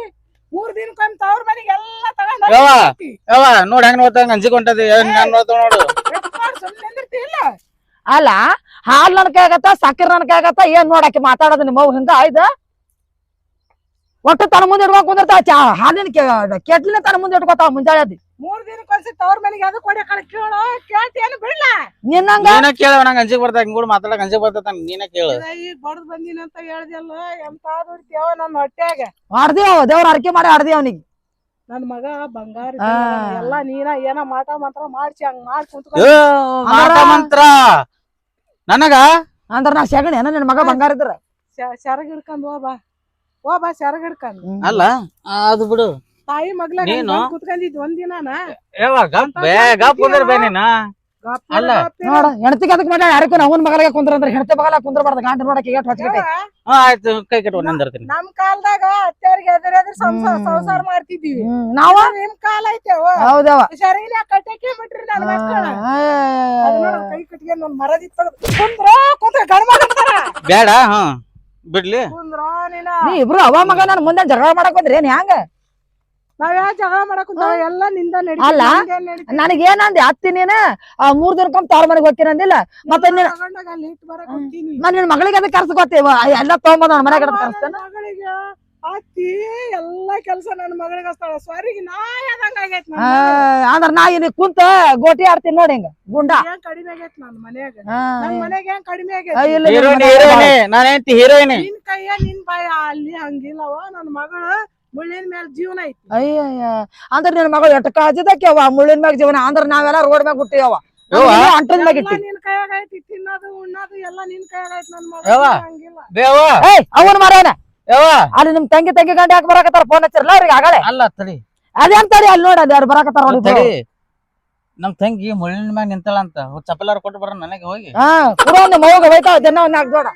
ಮೂರ್ ದಿನಕ್ಕೊಮ್ಮೆ ತವ್ರ ಮನೆಗೆ ಎಲ್ಲ ತಗೊಂಡ್ ಯವ್ವ. ಹೋಗ್ತಿ. ಯವ್ವ ನೋಡ್ ಹೆಂಗ್ ನೋಡ್ತಾಗ ಅಂಜಿಕ್ ಹೊಂಟದಿ ಹೆಂಗ್ ನಾನ್ ನೋಡ್ತಾವ ನೋಡು. ಎಷ್ಟ್ ಮಾಡ್ ಸುಮ್ನೆ ನಿಂದಿರ್ತಿಲ್ಲ? ಅಲ್ಲ ಹಾಲ್ ನನ್ ಕೈಯಾಗತ್ತ ಸಕ್ಕರೆ ನನ್ ಕೈಯಾಗತ್ತ ಏನ್ ನೋಡಕ್ಕೆ ಮಾತಾಡೋದು ನಿಮ್ಮ ಅವ್ವ ಹಿಂಗ? ಆಯ್ದ ಒಟ್ಟು ತನ್ನ ಮುಂದೆ ಇಡ್ಕೊಂಡ್ ಕುಂದಿರ್ತಾವ ಚಾ ಹಾಲಿನ ಕೆಟ್ಲಿನ ತನ್ನ ಮುಂದೆ ಇಟ್ಕೊತಾವ ಮುಂಜಾಳೆ ಅದಿ ಮೂರ್ ಕಳ್ಸಿ ತವ್ರ ಮನೆಗೆ ಅದು ಕೊಡಿ ಕಡೆ ಕೇಳು ಕೇಳ್ತೇನು ಬಿಡ್ಲ? ನಿನ್ನಂಗ ನೀನ ಕೇಳ ನಂಗೆ ಅಂಜಿಕ್ ಬರ್ತಾಗ ಹಿಂಗ್ ಕೂಡ ಮಾತಾಡಕ್ ಅಂಜಿಕ್ ಬರ್ತೈತ ನೀನ ಕೇಳು. ಇದ ಈಗ ಬಡದ್ ಬಂದಿನ ಅಂತ ಹೇಳ್ದಲ್ಲ ಎಂತ ದುಡ್ತೇವ ನನ್ನ ಹೊಟ್ಯಾಗ. ಆಡ್ದೇವ ದೇವ್ರ ಅರ್ಕೆ ಮಾಡಿ ಆಡ್ದೇವ್ ಅವನಿಗೆ. ನನ್ ಮಗ ಬಂಗಾರ ಎಲ್ಲಾ ನೀನ ಏನ ಮಾಟ ಮಂತ್ರ ಮಾಡ್ಸಿ ಹಂಗ್ ಮಾಡಿ ಮಾಟ ಮಂತ್ರ. ನನಗ? ಅಂದ್ರ ನಾ ಸೆಗಣಿ ಏನ ನಿನ್ ಮಗ ಬಂಗಾರ ಇದ್ರ? ಸೆರಗ್ ಹಿಡ್ಕೊಂಡ್ ಹೋಬಾ ಬಾ ಅಲ್ಲ. ಅದು ಬಿಡು. ತಾಯಿ ಮಗ್ಲ ನೀನು? ಕುತ್ಕೊಂಡಿದ್ ಒಂದಿನ ಯಾವ ಗಪ್ ಬೇ ಗಪ್ ಕುಂದ್ರ ಬೇ ನೀನ? ಅಲ್ಲ. ನೋಡ ಹೆಣ್ತಿಗೆ ಅದಕ್ಕೆ ಮಾಡ ಯಾರಿಗೂ ಅವನ್ ಮಗಳಿಗೆ ಕುಂದ್ರ ಅಂದ್ರೆ ಹೆಣ್ತಿ ಕುಂದ್ರಬಾರ್ದು ಗಂಡ ನೋಡಕ್ ಈಗ ಹೊಚ್ಕಟ್ಟೆ ಹಾ ಆಯ್ತು ಕೈ ಕಟ್ಟು ನಮ್ ಕಾಲದಾಗ ಅತ್ತೆಯವ್ರಿಗೆ ಎದುರು ಎದುರು ಸಂಸಾರ ಹ್ಮ್. ಸಂಸಾರ ಮಾಡ್ತಿದೀವಿ ಹ್ಮ್ ನಾವ? ನಿಮ್ ಕಾಲ ಐತೆ ಹೌದವ ಕಟ್ಟಕ್ಕೆ ಬಿಟ್ರಿ ನನ್ ಮಕ್ಕಳ. ಅದ್ ನೋಡು, ಕೈ ಕಟ್ಟಿಗೆ ನನ್ ಮರದಿತ್ತ. ಕುಂದ್ರ ಕುಂದ್ರ ಗಂಡ ಬೇಡ ಹಾ ಬಿಡ್ಲಿ. ಕುಂದ್ರ ನೀನ? ನೀ ಇಬ್ರು ಅವ ಮಗ ನನ್ ಮುಂದೆ ಜಗಳ ಮಾಡಕ್ ಬಂದ್ರಿ ಏನ್ ಹೆಂಗ ನಾವ್ ಯಾವ ಜಗಳ ಮಾಡಕ್ ಎಲ್ಲ ನಿಂದ ಅಲ್ಲ? ನನಗೇನಂದಿ ಅತ್ತಿ ನೀನ ಆ ಮೂರ್ ದಿನಕ್ಕೊಮ್ಮೆ ತವ್ರ ಮನೆಗೆ ಹೋಗ್ತೀನಂದಿಲ್ಲ ಮತ್ತೆ ನಾನು ನೀನ್- ಹೋಗ್ತೀನಿ. ಮಗಳಿಗೆ ಅದಕ್ಕೆ ಕರ್ಸ ಗೊತ್ತೇವ ಎಲ್ಲ ತಗೊಂಬಂದ ಮನೆಗೆ ಮಗಳಿಗೆ ಅತ್ತಿ ಎಲ್ಲಾ ಕೆಲ್ಸ ನನ್ನ ಮಗಳಿಗೆ ಹಸ್ತಾಳ ಸ್ವರಿಗೆ ನಾಯಿ ಆದಂಗ ಆಗೈತ್ ನನ್ ಅಂದ್ರ ನಾ ಇಲ್ಲಿ ಕುಂತ ಗೋಟಿ ಆಡ್ತೀನಿ ನೋಡಿ ಹಿಂಗ ಗುಂಡ. ಏನ್ ಕಡಿಮೆ ಆಗೈತ್ ನನ್ ಮನ್ಯಾಗ? ಮನೆಗೆ ನನ್ ಮನ್ಯಾಗ ಏನ್ ಕಡಿಮೆ ಆಗೈತಿ? ನಿನ್ ಹೀರೋಯಿನ್ ಹೀರೋಯಿನ್ ನಾನು ಹೀರೋಯಿನ್. ನಿನ್ ಕೈಯ ನಿನ್ ಬಾಯ ಅಲ್ಲಿ ಹಂಗಿಲ್ಲವ ನನ್ ಮಗಳು ಮುಳ್ಳಿನ ಮೇಲೆ ಜೀವನ ಐತಿ. ಅಯ್ಯಯ್ಯ. ಅಂದ್ರ ನಿನ್ ಮಗಳು ಎಟ್ಟ ಕಾಜಿದಕ್ಕೆವ ಮುಳ್ಳಿನ ಮ್ಯಾಗ ಜೀವನ. ಅಂದ್ರ ನಾವೆಲ್ಲ ರೋಡ್ ಮ್ಯಾಗ ಹುಟ್ಟಿಯವ. ಅಂಟದ ಮ್ಯಾಗ ಇಟ್ಟಿ ನಿನ್ ಕೈಯಾಗ ಐತಿ ತಿನ್ನೋದು ಉಣ್ಣೋದು ಎಲ್ಲ ನಿನ್ ಕೈಯಾಗ ಐತಿ ನನ್. ಮಗಳು ಹಂಗಿಲ್ಲ. ಅವನ್ ಮಾರೇನ ಯಾವ ಅಲ್ಲಿ ನಿಮ್ ತಂಗಿ ತಂಗಿ ಗಂಡ ಯಾಕೆ ಬರಾಕತ್ತಾರ? ಫೋನ್ ಹಚ್ಚಿರಲ್ಲ ಅವ್ರಿಗೆ ಆಗಳೆ ಅಲ್ಲ ತಡಿ. ಅದೇನ್ ತಡಿ? ಅಲ್ಲಿ ನೋಡಿ ಅಲ್ಲಿ ಯಾರು ಬರಾಕತ್ತಾರ ನೋಡಿ ತಡಿ. ನಮ್ ತಂಗಿ ಮುಳ್ಳಿನ ಮ್ಯಾಗ ನಿಂತಳಂತ ಚಪ್ಪಲಾರ ಕೊಟ್ಟು ಬರ ನನಗೆ ಹೋಗಿ? ಹಾ ಕುಡ ಒಂದು ಮೌಗ ಹೋಯ್ತಾವ ದಿನ ಒಂದ್ ನಾಲ್ಕು ದೊಡ್ಡ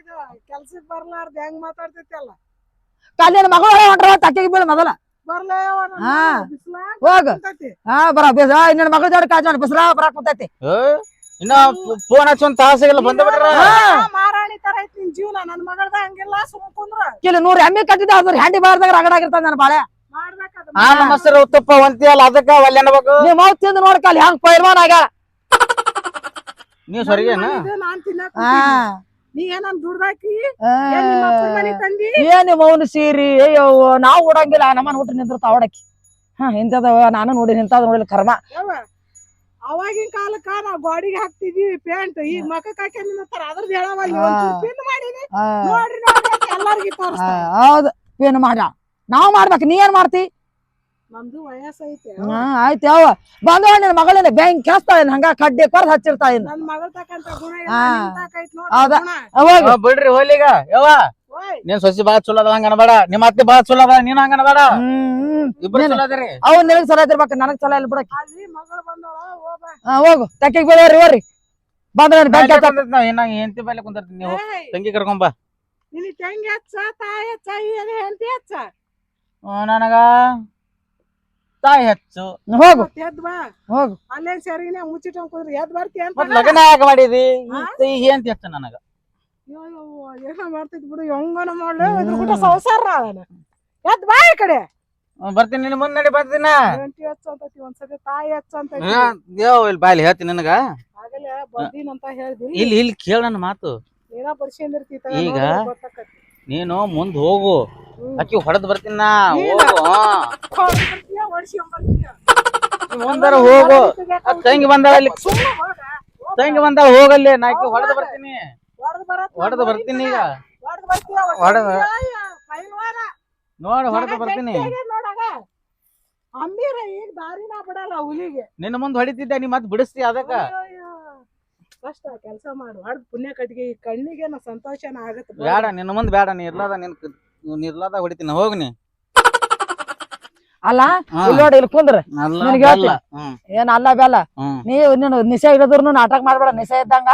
ಕೆಲ್ಸಕ್ ಬರ್ಲಾರ್ದ ಹೆಂಗ್ ಮಾತಾಡ್ತಿತ್ತಲ್ಲ ಕಾಲಿನ ಮಗ ಮಗಳು ಹೊಂಟ್ರ ತಕ್ಕಿಗೆ ಬೀಳ ಮೊದಲ. ಬರ್ಲೇ ಹಾ. ಬಿಸ್ಲಾಗ್ ಹೋಗ. ಹಾ ಬರ ಬೇಸ ನಿನ್ನ ಮಗಳ ಜೋಡಿ ಕಾಜ್ ಮಾಡಿ ಬಿಸ್ಲಾ ಬರಾಕ್ ಕುಂತೈತಿ. ಇನ್ನ ಫೋನ್ ಹಚ್ಚ ತಾಸಿಗೆಲ್ಲ ಬಂದ ಬಿಟ್ರ ನಿನ್ ಜೀವನ ನನ್ ಮಗಳ್ದ ಹಂಗಿಲ್ಲ ಸುಮ್ ಕುಂದ್ರ. ನೂರ್ ಎಮ್ಮೆ ಕಟ್ಟಿದ ಅದ್ರ ಹ್ಯಾಂಡಿ ಬಾರ್ದಾಗ ರಗಡಾಗಿರ್ತಾನ ನನ್ನ ಬಾಳೆ. ಮಾಡ್ಬೇಕದ. ಆ ನಮಸ್ಕಾರ ಉತ್ತಪ್ಪ ಒಂತಿಯಲ್ಲ ಅದಕ್ಕ ಒಲ್ಲೆ ಅನ್ಬೇಕು? ನೀವ್ ಮಾವ್ ತಿಂದು ನೋಡ್ಕ ಅಲ್ಲಿ ಹಂಗ್ ಪೈರ್ಮಾನ್ ಆಗ್ಯಾಳ. ನೀವ್ ಸರಿಗೇನ ನಾನ್ ತಿನ್ನಕ್ ಹಾ ನೀ ಏನನ್ ದುಡ್ದಾಕಿ? ಏನ್ ನಿಮ್ಮ ಅಪ್ಪನ್ ಮನೆ ತಂದಿ? ಏನ್ ಮೌನ ಸೀರಿ? ಅಯ್ಯೋ ನಾವ್ ಓಡಂಗಿಲ್ಲ ನಮ್ಮನ್ ಊಟ ನಿಂತಿರ್ತಾವ ಅವಡಕ್ಕಿ. ಹಾ ಇಂಥದವ ನಾನು ನೋಡಿ ನಿಂತಾದ ನೋಡಿಲ್ಲ ಕರ್ಮ. ಅವಾಗಿನ ಕಾಲಕ್ಕ ನಾವ್ ಗೋಡಿಗೆ ಹಾಕ್ತಿದ್ವಿ ಪ್ಯಾಂಟ್. ಈಗ ಮಕ್ಕ ನಿಂತಾರ ಅದ್ರದ್ದು ಹೇಳವಲ್ಲ ಪಿನ್ ಮಾಡೀನಿ. ನೋಡ್ರಿ ನೋಡ್ರಿ ಎಲ್ಲಾರ್ಗಿ ಹೌದು. ಏನ್ ಮಾಡ. ನಾವ್ ಮಾಡ್ಬೇಕು. ನೀ ಏನ್ ಮಾಡ್ತಿ? ನಮ್ದು ವಯಸ್ಸೈತೆ ಹಾ ಆಯ್ತು ಯಾವ ಬಂದವ ನಿನ್ ಮಗಳನ್ನ ಬ್ಯಾಂಕ್ ಕೇಸ್ತಾಳೆ ಹಂಗ ಕಡ್ಡಿ ಕೊರ್ದ್ ಹಚ್ಚಿರ್ತಾಳ ಇನ್ನು ನನ್ ಮಗಳ ತಕಂತ ಗುಣ ಹಾ. ನೋಡ್ರಿ ಹೌದಾ? ಗುಣ. ಅವಾಗ ಆ, ಬಿಡ್ರಿ ಹೋಲಿಗ ಯವ್ವ. ಓಯ್ ನೀನ್ ಸೊಸಿ ಬಾಳ ಚಲೋ ಅದ ಹಂಗ ಅನ್ಬೇಡ ನಿಮ್ಮ ಅತ್ತೆ ಬಾಳ ಚಲೋ ಅದ ನೀನ್ ಹಂಗ ಅನ್ಬೇಡ ಹ್ಮ್ ಅವ್ ನಿನಗ್ ಚಲೋ ಇದ್ದಿರ್ಬೇಕು ನನಗ್ ಚಲೋ ಇಲ್ಲ ಬಿಡಕ್ ಅಲ್ಲಿ ಮಗಳು ಬಂದಳ ಹೋಗ ತಕ್ಕಿಗೆ ಬೀಳೋರಿ ಹೋರಿ ಬಂದ್ರೆ ಬ್ಯಾಂಕ್ ಹೆಂಡತಿ ಬೈಲೆ ಕುಂತಿರ್ತೀನಿ ನೀವು. ತಂಗಿ ಕರ್ಕೊಂಬ ನಿನ್ ತಂಗಿ ಹಚ್ಚ? ತಾಯಿ ಹಚ್ಚ? ಏನ್ ಹೆಂಡತಿ ಹಚ್ಚ? ನನಗ ತಾಯಿ ಹೆಚ್ಚು. ಹೋಗು. ಎದ್ ಬಾ. ಹೋಗು. ಅಲ್ಲೇ ಸರಿನೇ ಮುಚ್ಚಿಟ್ಕೊಂಡ್ ಕುಂದ್ರಿ ಎದ್ ಬರ್ತಿ ಅಂತ ಲಗ್ನ ಯಾಕೆ ಮಾಡಿದಿ? ಈ ಹೆಂಡತಿ ಹೆಚ್ಚು ನನಗ. ಏನೋ ಮಾಡ್ತಿದ್ ಬಿಡು. ಹೆಂಗನ ಮಾಡ್ಲು? ಇದ್ರ ಸಂಸಾರ ಎದ್ ಬಾ ಈ ಕಡೆ. ಬರ್ತೀನಿ ನಿನ್ನ ಮುಂದೆ ನಡಿ ಬರ್ತೀನ ಹೆಂಡತಿ ಹಚ್ಚ ಅಂತೈತಿ ಒಂದ್ಸತಿ ತಾಯಿ ಹಚ್ಚ ಅಂತೈತಿ ದೇವ್ ಇಲ್ಲಿ ಬಾಯಿ ಹೇಳ್ತೀನಿ ನಿನಗ. ಆಗಲೇ ಅಂತ ಹೇಳ್ದಿ. ಇಲ್ಲಿ ಇಲ್ಲಿ ಕೇಳ ನನ್ನ ಮಾತು. ನೀನ ಬರ್ಸಿಂದಿರ್ತಿ ಈಗ? ನೀನು ಮುಂದ್ ಹೋಗು. ಅಕ್ಕಿ ಹೊಡೆದ್ ಬರ್ತೀನ? ಹೋಗು. ಮುಂದಾರ ಹೋಗು. ತಂಗಿ ಬಂದಾಳ ಇಲ್ಲಿ ತಂಗಿ ಬಂದ ಹೋಗಲ್ಲಿ ನಾ ಅಕ್ಕಿ ಹೊಡೆದ್ ಬರ್ತೀನಿ. ಹೊಡೆದ್ ಬರ್ತೀನಿ ಈಗ. ಹೊಡೆದ್- ನೋಡಿ ಹೊಡೆದ್ ಬರ್ತೀನಿ. ಅಂಬೀರ ಈಗ ದಾರಿನ ಬಿಡಲ್ಲ ಹುಲಿಗೆ. ನಿನ್ನ ಮುಂದ್ ಹೊಡಿತಿದ್ದೆ ನೀ ಮತ್ ಬಿಡಿಸ್ತಿ ಅದಕ್ಕ. ಕಷ್ಟ ಕೆಲಸ ಮಾಡು. ಹೊಡೆದ್ ಪುಣ್ಯ ಕಟ್ಟಿಗೆ ಈ ಕಣ್ಣಿಗೆ ಸಂತೋಷನ ಆಗತ್ತೆ ಬೇಡ ನಿನ್ನ ಮುಂದ್ ಬೇಡ ನೀ ಇರ್ಲಾದ ನಿನ್ ನೀ ಇರ್ಲಾದ ಹೊಡಿತೀನಿ ಹೋಗ್ನಿ ಅಲ್ಲ. ಇಲ್ಲಿ ನೋಡಿ ಇಲ್ಲಿ ಕುಂದ್ರ. ನಿನಗೆ. ಹ್ಮ್. ಏನ್ ಅಲ್ಲ ಬೆಲ್ಲ. ಹ್ಮ್. ನೀವು ನೀನು ನಿಶೆ ಇಡದ್ರು ನಾಟಕ ಮಾಡ್ಬೇಡ ನಿಶೆ ಇದ್ದಂಗ.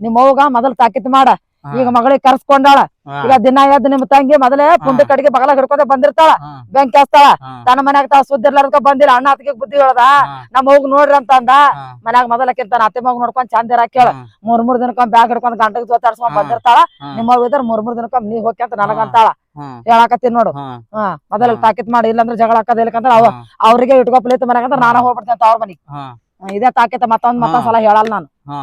ನಿಮ್ಮ ಅವ್ಗ ಮೊದಲ್ ತಾಕಿತ್ ಮಾಡ. ಈಗ ಮಗಳಿಗೆ ಕರ್ಸ್ಕೊಂಡಾಳ. ಈಗ ದಿನ ಎದ್ದು ನಿಮ್ ತಂಗಿ ಮೊದಲೇ ಪುಂಡ ಕಡೆಗೆ ಬಗಲ ಹಿಡ್ಕೊಂಡ ಬಂದಿರ್ತಾಳ. ಬೆಂಕಿ ಹಸ್ತಾಳ ತನ್ನ ಮನ್ಯಾಗ ತಾ ಸುದ್ದಿರ್ಲಾರ್ದ ಬಂದಿಲ್ಲ ಅಣ್ಣ ಅತ್ತಿಗೆ ಬುದ್ಧಿ ಹೇಳದ. ನಮ್ಮ ಹೋಗ್ ನೋಡ್ರಿ ಅಂತ ಅಂದ. ಮನ್ಯಾಗ ಮೊದಲಕ್ಕಿಂತ ಅತ್ತೆ ಮಗ ನೋಡ್ಕೊಂಡ್ ಚಂದ ಇರ ಕೇಳ ಹಾ. ಮೂರ್ ಮೂರ್ ದಿನಕ್ಕೊಮ್ಮೆ ಬ್ಯಾಗ್ ಹಿಡ್ಕೊಂಡ್ ಗಂಟಗ್ ಜೋತಾಡ್ಸ್ಕೊಂಡ್. ಬಂದಿರ್ತಾಳ. ನಿಮ್ಮ ಇದ್ರ ಮೂರ್ ಮೂರ್ ದಿನಕ್ಕೊಮ್ಮೆ ನೀ ಹೋಗ್ಯ ಅಂತ ನನಗಂತಾಳ. ಹೇಳಾಕತ್ತೀನಿ ನೋಡು ಹಾ. ಮೊದಲ ತಾಕಿತ ಮಾಡಿ ಇಲ್ಲಾಂದ್ರೆ ಜಗಳ ಹಾಕದ ಇಲ್ಲಕಂದ್ರ ಅವ. ಅವ್ರಿಗೆ ಇಟ್ಕೊಪ್ಲಿತ್ತು ಮನ್ಯಾಗ ಅಂದ್ರೆ ನಾನ ಹೋಗ್ಬಿಡ್ತೇನೆ ಅಂತ ಅವ್ರ ಮನಿಗ್. ಹಾ, ಇದೇ ತಾಕಿತ ಮತ್ತೊಂದ್ ಮತ್ತೊಂದ್ ಸಲ ಹೇಳಲ್ಲ ನಾನು ಹಾ.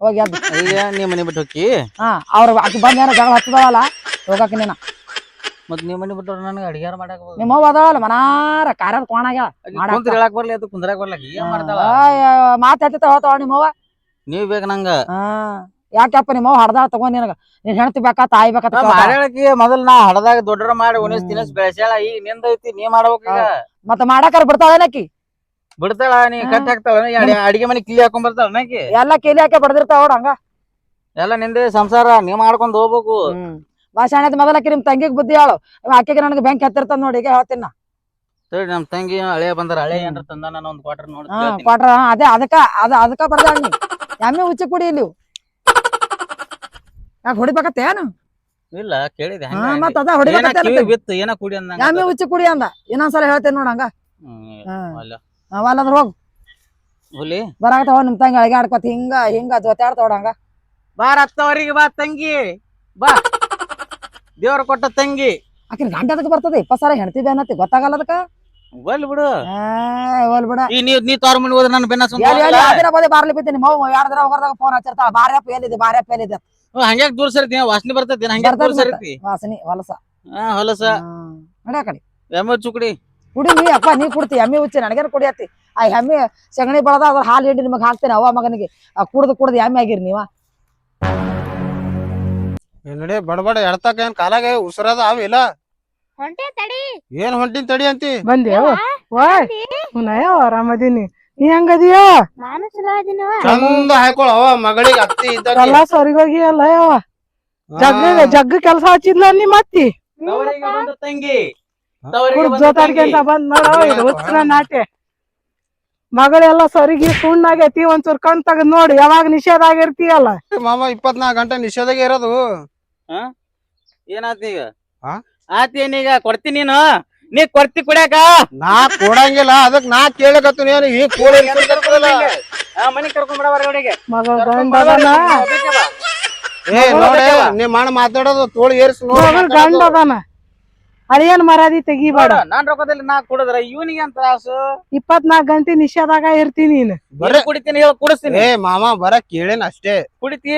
ಹೋಗಿ ಅದ್ ಈಗ ನೀ ಮನಿ ಬಿಟ್ಟು ಹೋಗಿ ಹಾ ಅವ್ರ ಆಕಿ ಬಂದ ಏನೋ ಜಗಳ ಹತ್ತದವಲ್ಲ ಹೋಗಾಕ ನೀನ. ಮತ್ ನೀ ಮನಿ ಬಿಟ್ಟು ನನಗೆ ಅಡಿಗೆ ಮಾಡಕ್ ನಿಮ್ಮ ಅವ್ವ ಅದಾವಲ್ಲ ಮನಾರ ಕಾರ್ಯದ ಕೋಣಾಗ ಮಾಡಾಕ. ಕುಂತ್ರ ಹೇಳಕ್ ಬರ್ಲಿ ಅದು ಕುಂದ್ರಾಕ್ ಬರ್ಲ ಏನ್ ಮಾಡ್ತಾಳ? ಮಾತ್ ಹತ್ತಿತ ಹೋತಾವ ನಿಮ್ಮವ್ವ ನೀವ್ ಬೇಕ ನಂಗ? ಹಾ ಯಾಕಪ್ಪ ನಿಮ್ಮವ್ವ ಹಡ್ದ ತಗೊಂಡ್ ನಿನಗ? ನೀನ್ ಹೆಣ್ತಿ ಬೇಕಾ ತಾಯಿ ಬೇಕಾ ಕೇಳ್ತಾಳ. ಮಾಡ್ಯಾಳಕಿ ಮೊದಲ್ ನಾ ಹಡದಾಗ ದೊಡ್ಡರ ಮಾಡಿ ಉಣಿಸ್ ತಿನಿಸ್ ಬೆಳೆಸ್ಯಾಳ ಈಗ ನಿಂದೈತಿ ನೀ ಮಾಡ್ಬೇಕ ಈಗ. ಮತ್ತ ಮಾಡಾಕರ್ ಬಿಡ್ತಾವೇನಕಿ ಬಿಡ್ತಾಳ ನೀ ಕಟ್ ಹಾಕ್ತಾಳ ಅಡಿಗೆ ಮನಿ ಕಿಲಿ ಹಾಕೊಂಡ್ ಬರ್ತಾಳ ನಾಕಿ ಎಲ್ಲಾ ಕೇಲಿ ಹಾಕಿ ಬಡದಿರ್ತಾವ ನೋಡ ಹಂಗ. ಎಲ್ಲ ನಿಂದೆ ಸಂಸಾರ ನೀವ್ ಮಾಡ್ಕೊಂಡ್ ಹೋಗ್ಬೇಕು. ಭಾಷಣ ಮೊದಲ ನಿಮ್ ತಂಗಿಗ್ ಬುದ್ಧಿ ಹೇಳು. ಆಕೆಗೆ ನನಗೆ ಬ್ಯಾಂಕ್ ಹತ್ತಿರ್ತದ ನೋಡಿ ಈಗ ಹೇಳ್ತೀನಿ ನಾ. ಸರಿ ನಮ್ ತಂಗಿ ಹಳೆ ಬಂದ್ರ ಹಳೆ ಏನ್ರ ತಂದ ನಾನು ಒಂದ್ ಕ್ವಾರ್ಟರ್ ನೋಡಿ ಕೊಟ್ರ ಅದೇ ಅದಕ್ಕ ಅದ ಅದಕ್ಕ ಬಡ್ದಾಳ ನೀ. ಎಮ್ಮೆ ಹುಚ್ಚಿ ಕುಡಿ ಇಲ್ಲಿ ಯಾಕೆ ಹೊಡಿಬೇಕತ್ತ ಏನು? ಇಲ್ಲ ಕೇಳಿದೆ ಮತ್ತ ಅದ ಹೊಡಿಬೇಕತ್ತ ಬಿತ್ತು ಏನ ಕುಡಿ ಅಂದಂಗ ಎಮ್ಮೆ ಹುಚ್ಚಿ ಕುಡಿ ಅಂದ. ಇನ್ನೊಂದ್ಸಲ ಹೇಳ್ತೇನೆ ನೋಡಂಗ ಹ್ಮ್, ಅಲ್ಲ. ಅವಲ್ಲದ್ರ ಹೋಗ್. ಹುಲಿ? ಬರಾಕತ್ತಾವ ನಿಮ್ ತಂಗಿ ಅಳಗೆ ಆಡ್ಕೊತ ಹಿಂಗ ಹಿಂಗ ಜೊತೆ ಹಂಗ. ಬಾರ ಹತ್ತವರಿಗೆ ಬಾ ತಂಗಿ. ಬಾ. ದೇವ್ರ ಕೊಟ್ಟ ತಂಗಿ. ಆಕಿನ ಗಂಡ ಅದಕ್ಕೆ ಬರ್ತದೆ? ಇಪ್ಪತ್ ಸಲ ಹೆಣ್ತಿ ಬೇನತ್ತಿ ಗೊತ್ತಾಗಲ್ಲ ಅದಕ್ಕ ಒಲ್ ಬಿಡು. ಹೋಲ್ ಬಿಡ. ಈ ನೀವ್ ನೀ ತವ್ರ ಮನೆ ಹೋದ್ರೆ ನನ್ನ ಬೆನ್ನ ಸುಮ್ಮನೆ. ಆ ಬೋದೆ ಬಾರ್ಲಿ ಬಿದ್ದೆ ನಿಮ್ಮ ಎರಡ್ ದಿನ ಹೋಗರ್ದಾಗ ಫೋನ್ ಹಚ್ಚಿರ್ತಾಳ. ಬಾರ್ಯಪ್ಪ ಎಲ್ಲಿದೆ ಬಾರ್ಯಪ್ಪ ಎಲ್ಲಿದೆ ಹಂಗ್ಯಾಕ್ ದೂರ ಸರಿತಿ? ವಾಸನೆ ಬರ್ತೈತಿ ಹಂಗ್ಯಾಕ್ ದೂರ ಸರಿತಿ? ವಾಸನೆ ಹೊಲಸ. ಹಾ ಹೊಲಸ. ಕಡೆ. ಎಮ್ಮ ಚುಕಡಿ. ಕುಡಿ ನೀ ಅಪ್ಪ ನೀ ಕುಡ್ತಿ ಎಮ್ಮೆ ಹುಚ್ಚಿ ನನಗೇನು ಕುಡಿಯತ್ತಿ? ಆ ಎಮ್ಮೆ ಸಗಣಿ ಬಳದ ಅದ್ರ ಹಾಲು ಹಿಂಡಿ ನಿಮಗೆ ಹಾಕ್ತೇನೆ ಅವ ಮಗನಿಗೆ. ಆ ಕುಡ್ದು ಕುಡ್ದು ಎಮ್ಮೆ ಆಗಿರಿ ನೀವ. ಬಡ ಬಡಬಡ ಎಡ್ತಕ ಏನ್ ಕಾಲಾಗ ಉಸಿರದ ಅವಿಲ್ಲ ಹೊಂಟೆ ತಡಿ. ಏನ್ ಹೊಂಟಿನ್ ತಡಿ ಅಂತಿ? ಬಂದೇವ ವಾಯ್ ನಯವ ಆರಾಮದೀನಿ. ನೀ ಹೆಂಗದಿಯೋ? ನಾನು ಚಲೋ ಅದೀನವ ಚಂದ ಹಾಕೊಳ ಅವ ಮಗಳಿಗೆ ಅತ್ತಿ ಇದ್ದಾಗ. ಎಲ್ಲ ಸರಿಗೋಗಿ ಅಲ್ಲ ಯವ್ವ. ಜಗ್ಗ ಜಗ್ಗ ಕೆಲಸ ಹಚ್ಚಿದ್ಲ ನೀ ಮತ್ತಿ ಬಂದ ತಂಗಿ. ತವರಿಗೆ ಕುಡ್ದ್ ಬಂದ ನೋಡ ಇದು ನಾಟ್ಯ ಮಗಳೆಲ್ಲ ಸರಿಗೆ ಸುಣ್ಣಾಗೈತಿ ಒಂಚೂರ್ ಕಣ್ ತಗದ್ ನೋಡಿ ಯಾವಾಗ ನಿಷೇಧ ಆಗಿರ್ತೀಯಲ್ಲ? ಮಾಮ ಇಪ್ಪತ್ನಾಲ್ಕು ಗಂಟೆ ನಿಷೇಧಾಗೆ ಇರೋದು. ಏನಾತ್ ಈಗ? ಆತೇನೀಗ ಕೊಡ್ತೀನಿ ನೀನು. ನೀ ಕೊಡ್ತಿ ಕುಡ್ಯಾಕ? ನಾ ಕೊಡಂಗಿಲ್ಲ ಅದಕ್ ನಾ ಕೇಳಕತ್ತೀನಿ ಏನು ಈ ಕೂಡ ಮನೆ ಕರ್ಕೊಂಡ್ ಬಿಡ ಹೊರಗಡೆಗೆ ಮಗ ಗಂಡ ಅದಾನ? ಏ ನೋಡಿ ನಿಮ್ಮ ಅಣ್ಣ ಮಾತಾಡೋದು ತೋಳು ಏರ್ಸಿ ನೋಡಿ ಗಂಡ ಅದಾನ? ಅಳಿಯನ್ ಮರಾದಿ ತೆಗಿಬೇಡ. ನಾನ್ ರೊಕ್ಕದಲ್ಲಿ ನಾ ಕುಡದ್ರ ಇವನಿಗೆ ಅಂತ ಆಸು ಇಪ್ಪತ್ನಾಕ್ ಗಂಟೆ ನಿಷೇಧಾಗ ಇರ್ತೀನಿ ನೀನ್. ಬರೇ ಕುಡಿತೀನಿ ಹೇಳ ಕುಡಿಸ್ತೀನಿ. ಏ ಮಾಮ ಬರ ಕೇಳೇನ್ ಅಷ್ಟೇ. ಕುಡಿತಿ?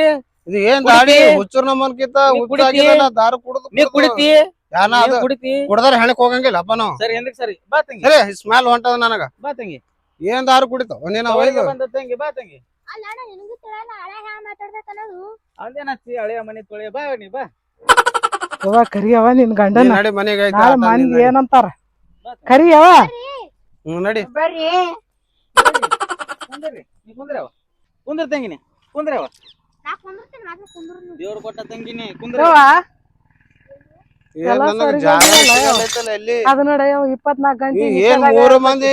ಇದು ಏನ್? ದಾಡಿ? ಹುಚ್ಚರ್ ನಮ್ಮನ್ಕಿಂತ ನೀ ಹುಚ್ಚ ಕುಡಿತಿ? ಆಗಿದಲ್ಲ ದಾರು ಕುಡ್ದು ನೀ ಕುಡಿತಿ? ಯಾನ ಅದು? ಕುಡಿತಿ? ಕುಡ್ದಾರ ಹೆಣಕ್ ಹೋಗಂಗಿಲ್ಲಪ್ಪ ನಾವು ಸರಿ ಎಂದಕ್ ಸರಿ. ಬಾ ತಂಗಿ. ಸರಿ ಸ್ಮೆಲ್ ಹೊಂಟದ ನನಗ. ಬಾ ತಂಗಿ. ಏನ್ ದಾರು ಕುಡಿತಾವ? ಒಂದೇನ ಒಯ್ದು. ಬಂದ ತಂಗಿ ಬಾ ತಂಗಿ. ಅಲ್ಲ ಅಣ್ಣ ನಿನಗೂ ತಿಳಿಯಲ್ಲ ಹಳೆ ಹ್ಯಾ ಮಾತಾಡ್ದೈತ ಅನ್ನೋದು ಅದೇನಚ್ಚಿ ಹಳೆಯ ಮನೆ ತೊಳೆಯ ಬಾ ನೀ ಬಾ. ಯವ್ವ ಕರಿಯವ ನಿನ್ ನೀ ಗಂಡನ ನಡಿ ಮನೆಗೆ ನಾಳೆ ಮಂದಿ. ಏನಂತಾರ? ಕರಿಯವ? ಹ್ಮ್ ನಡಿ. ಬರ್ರಿ. ಕುಂದ್ರಿ ನೀ ಕುಂದ್ರವ ಕುಂದ್ರ ತಂಗಿನಿ ಕುಂದ್ರವ ನಾ ಕುಂದಿರ್ತೀನಿ ಮಾತ್ರ ಕುಂದ್ರು ದೇವ್ರು ಕೊಟ್ಟ ತಂಗಿನಿ ಕುಂದ್ರ. ಯವ್ವ? ಎಲ್ಲ ನನಗ ಸರಿ ಜಾಗ ಹೋಗಿಲ್ಲ ಯವ್ವ. ಅದು ನೋಡ ಇಪ್ಪತ್ನಾಕ್ ಗಂಟೆ ಏನ್ ಮೂರು ಮಂದಿ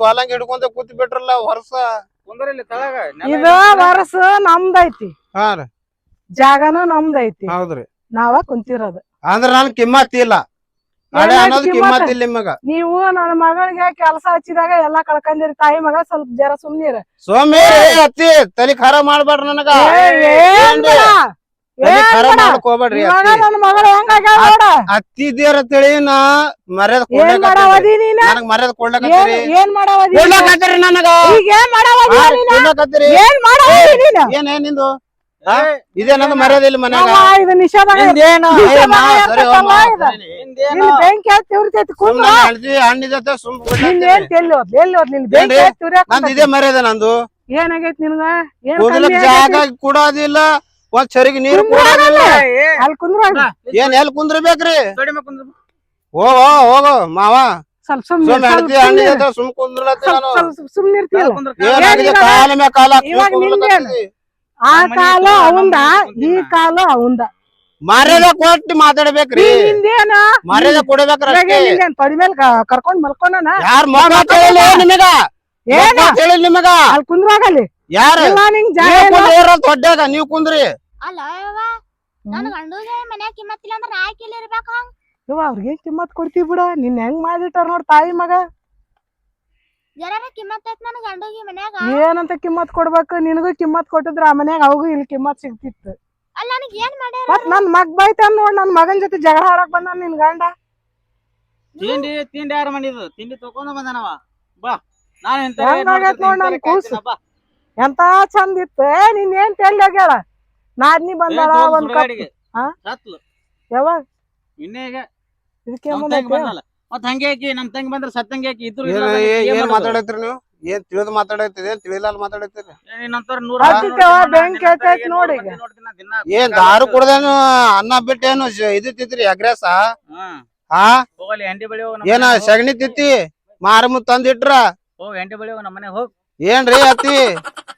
ಪಾಲಂಗ್ ಹಿಡ್ಕೊಂತ ಕೂತ್ ಬಿಟ್ರಲ್ಲ ವರ್ಷ ಇದು ನಮ್ದೈತಿ. ಜಾಗನು ನಮ್ದೈತಿ. ಹೌದ್ರಿ. ನಾವ ಕುಂತಿರೋದು. ಅಂದ್ರ ನನ್ ಕಿಮ್ಮತ್ ಇಲ್ಲ. ಅಡೆ ಅನ್ನೋದು? ಕಿಮ್ಮತ್? ಇಲ್ಲ ನಿಮಗ. ನೀವು ನನ್ನ ಮಗಳಿಗೆ ಕೆಲಸ ಹಚ್ಚಿದಾಗ ಎಲ್ಲಾ ಕಳ್ಕೊಂಡಿರಿ ತಾಯಿ ಮಗ ಸ್ವಲ್ಪ ಜರ ಸುಮ್ನಿರ. ಸೋಮಿ ಅತ್ತಿ ತಲಿ ಖರ ಮಾಡ್ಬೇಡ್ರಿ ನನಗ. ಖರ ಬೇಡ? ಮಾಡಕ್ ಹೋಗ್ಬೇಡ್ರಿ ಇವಾಗ ಅತ್ತಿ. ನನ್ನ ಮಗಳ ಹೆಂಗಾಗ್ಯಾಳ ನೋಡ? ಅತ್ತಿ ದೇವ್ರ ಅಂತೇಳಿ ನಾ ಮರ್ಯಾದ ನನಗ್ ಮರ್ಯಾದ ಕೊಡ್ಲಕತ್ತೀರಿ ಏನ್ ಮಾಡಾವದಿ? ಕೊಡ್ಲಕತ್ತೀರಿ ನನಗ. ಈಗ ಏನ್ ಮಾಡಾವದಿ ಏನ್ ಮಾಡಾವದಿ ಏನ್ ಏನ್ ನಿಂದು? ಇದೇ ನಂದು ಮರ್ಯಾದೆ ಇಲ್ಲ ಮನ್ಯಾಗ? ಇದು ನಿಷೇಧ ನಿಂದೇನು? ಏ, ಮಾ, ಸರಿ ಹೋಗ್ ಮಾ, ಇದು. ಸರಿ. ನಿಂದೇನು? ಇಲ್ಲಿ ಬೆಂಕಿ ಹತ್ತಿ ಉರಿತೈತಿ ಸುಮ್ ಕುಂದ್ರ ನನ್ನ ಹೆಂಡ್ತಿ ಹಣ್ಣಿದತ್ತ ಸುಮ್ ನಿನ್ ಏನ್ ಎಲ್ಲಿ ಹೋದ್ಲು ಎಲ್ಲಿ ಹೋದ್ಲು ಇಲ್ಲಿ ಬೆಂಕಿ ಏನ್ರಿ? ಹತ್ತಿ ಉರಿಯಾಕ ನಂದು ಇದೇ ಮರ್ಯಾದೆ ನಂದು. ಏನಾಗೈತಿ ನಿನಗ? ಏನ್ ಕೂದಲಕ್ ಕಮ್ಮಿ ಜಾಗ ಆಗೈತಿ? ಕೊಡೋದಿಲ್ಲ ಒಂದ್ ಸರಿಗೆ ನೀರು ಕುಂದ್ರ ಕೊಡೋದಿಲ್ಲ. ಅಲ್ಲಿ ಕುಂದ್ರ ಏನ್ ಎಲ್ ಕುಂದ್ರಬೇಕ್ರಿ? ಕುಂದ್ರ ಹೋಗೋ ಹೋಗೋ ಮಾವ. ಸ್ವಲ್ಪ ಸುಮ್ ಕುಂದ್ರಲತ್ತಿ ನಾನು. ಕುಂದ್ರ ಏನಾಗಿದೆ? ಕಾಲ ಮ್ಯಾಲ ಕಾಲ ಇವಾಗ. ಆ ಕಾಲ ಅವಂದ ಈ ಕಾಲ ಅವಂದ. ಮರ್ಯಾದೆ ಕೊಟ್ಟು ಮಾತಾಡ್ಬೇಕ್ರಿ. ಹಿಂದೇನ? ಮರ್ಯಾದೆ ಕೊಡ್ಬೇಕ್ರಿ ತೊಡಿ ಮೇಲೆ ಕರ್ಕೊಂಡ್ ಮಲ್ಕೊಂಡನ ಯಾರ್ ನಿಮಗ? ಏನ? ಹೇಳಿ ನಿಮಗ? ಅಲ್ಲಿ ಕುಂದ್ರಾಗಲ್ಲಿ ಯಾರು? ಇಲ್ಲ ನಿಂಗ್ ಜಾಗ ನೀವ್. ಕುಂದ್ರಿ ದೊಡ್ಡಾಗ ನೀವ್ ಕುಂದ್ರಿ. ಅಲ್ಲ ಯವ್ವ ನನ್ ಗಂಡುಗೆ ಮನ್ಯಾಗ ಕಿಮ್ಮತ್ತಿಲ್ಲ ಅಂದ್ರ ನಾ ಹಂಗ. ಅವ್ರಿಗೆ ಕಿಮ್ಮತ್ ಕೊಡ್ತೀವಿ ಬಿಡ. ನಿನ್ ಹೆಂಗ್ ಮಾಡಿಟ್ಟಾರ ನೋಡ್ ತಾಯಿ ಮಗ. ಜರಾರ ಕಿಮ್ಮತ್ ಐತ್ ನನ್ ಗಂಡುಗೆ ಮನ್ಯಾಗ. ಏನಂತ ಕಿಮ್ಮತ್ ಕೊಡ್ಬೇಕು? ನಿನಗೂ ಕಿಮ್ಮತ್ ಕೊಟ್ಟಿದ್ರ ಆ ಮನ್ಯಾಗ ಅವಗೂ ಇಲ್ಲಿ ಕಿಮ್ಮತ್ ಸಿಗ್ತಿತ್ತು. ಅಲ್ಲ ನನಗ್ ಏನ್ ಮಾಡ್ಯಾರ ಮತ್ ನನ್ ಮಗ್ ಬೈತ ನೋಡ್ ನನ್ ಮಗನ್ ಜೊತೆ ಜಗಳ ಆಡಕ್ ಬಂದ ನಿನ್ ಗಂಡ. ತಿಂಡಿ ತಿಂಡಿ ಯಾರು ಮಾಡಿದ್ರು ತಿಂಡಿ ತಕೊಂಡ ಬಂದನವ. ಬಾ ನಾನು ಎಂತ ಹೆಂಗಾಗೈತ್ ನೋಡ್ ನನ್ ಕೂಸು. ಎಂತ ಚಂದ ಇತ್ತು? ಏ ನೀನ್ ಏನ್ ತೆಲ್ಲಿ ಆಗ್ಯಾಳ? ನಾದ್ನಿ ಬಂದಾಳ ಒಂದ್ ಕಪ್. ಹಾ? ಸತ್ಲು. ಯಾವಾಗ? ಇದಕ್ಕೆ ಬಂದಲ್ಲ. ಮತ್ ಹಂಗೆ ಆಕಿ ನಮ್ ತಂಗಿ ಬಂದ್ರ ಸತ್ತಂಗೆ ಆಕಿ ಇದ್ರು ಏನ್ ಮಾತಾಡತ್ರಿ ನೀವು? ಏನ್ ತಿಳಿದ್ ಮಾತಾಡತ್ತೀರಿ? ಏನ್ ತಿಳಿಲಾರ ಮಾತಾಡತ್ತೀರಿ? ನಂತರ ನೂರ ಹತ್ತಿತ್ತವ, ಬೆಂಕಿ ಹತ್ತೈತ್ ನೋಡ್ ಈಗ. ಏನ್ ದಾರು ಕುಡ್ದೇನು ಅನ್ನ ಬಿಟ್ಟೇನು ಇದು ತಿತ್ರಿ ಅಗ್ರೆಸ ಹಾ. ಏನ ಸಗಣಿ ತಿತ್ತಿ ಮಾರಮು ತಂದಿಟ್ರ? ಹೋಗ್ ಎಂಟಿ ಬಳಿ ಹೋಗ ನಮ್ಮ ಮನೆ ಹೋಗ್. ಏನ್ರಿ ಅತ್ತಿ?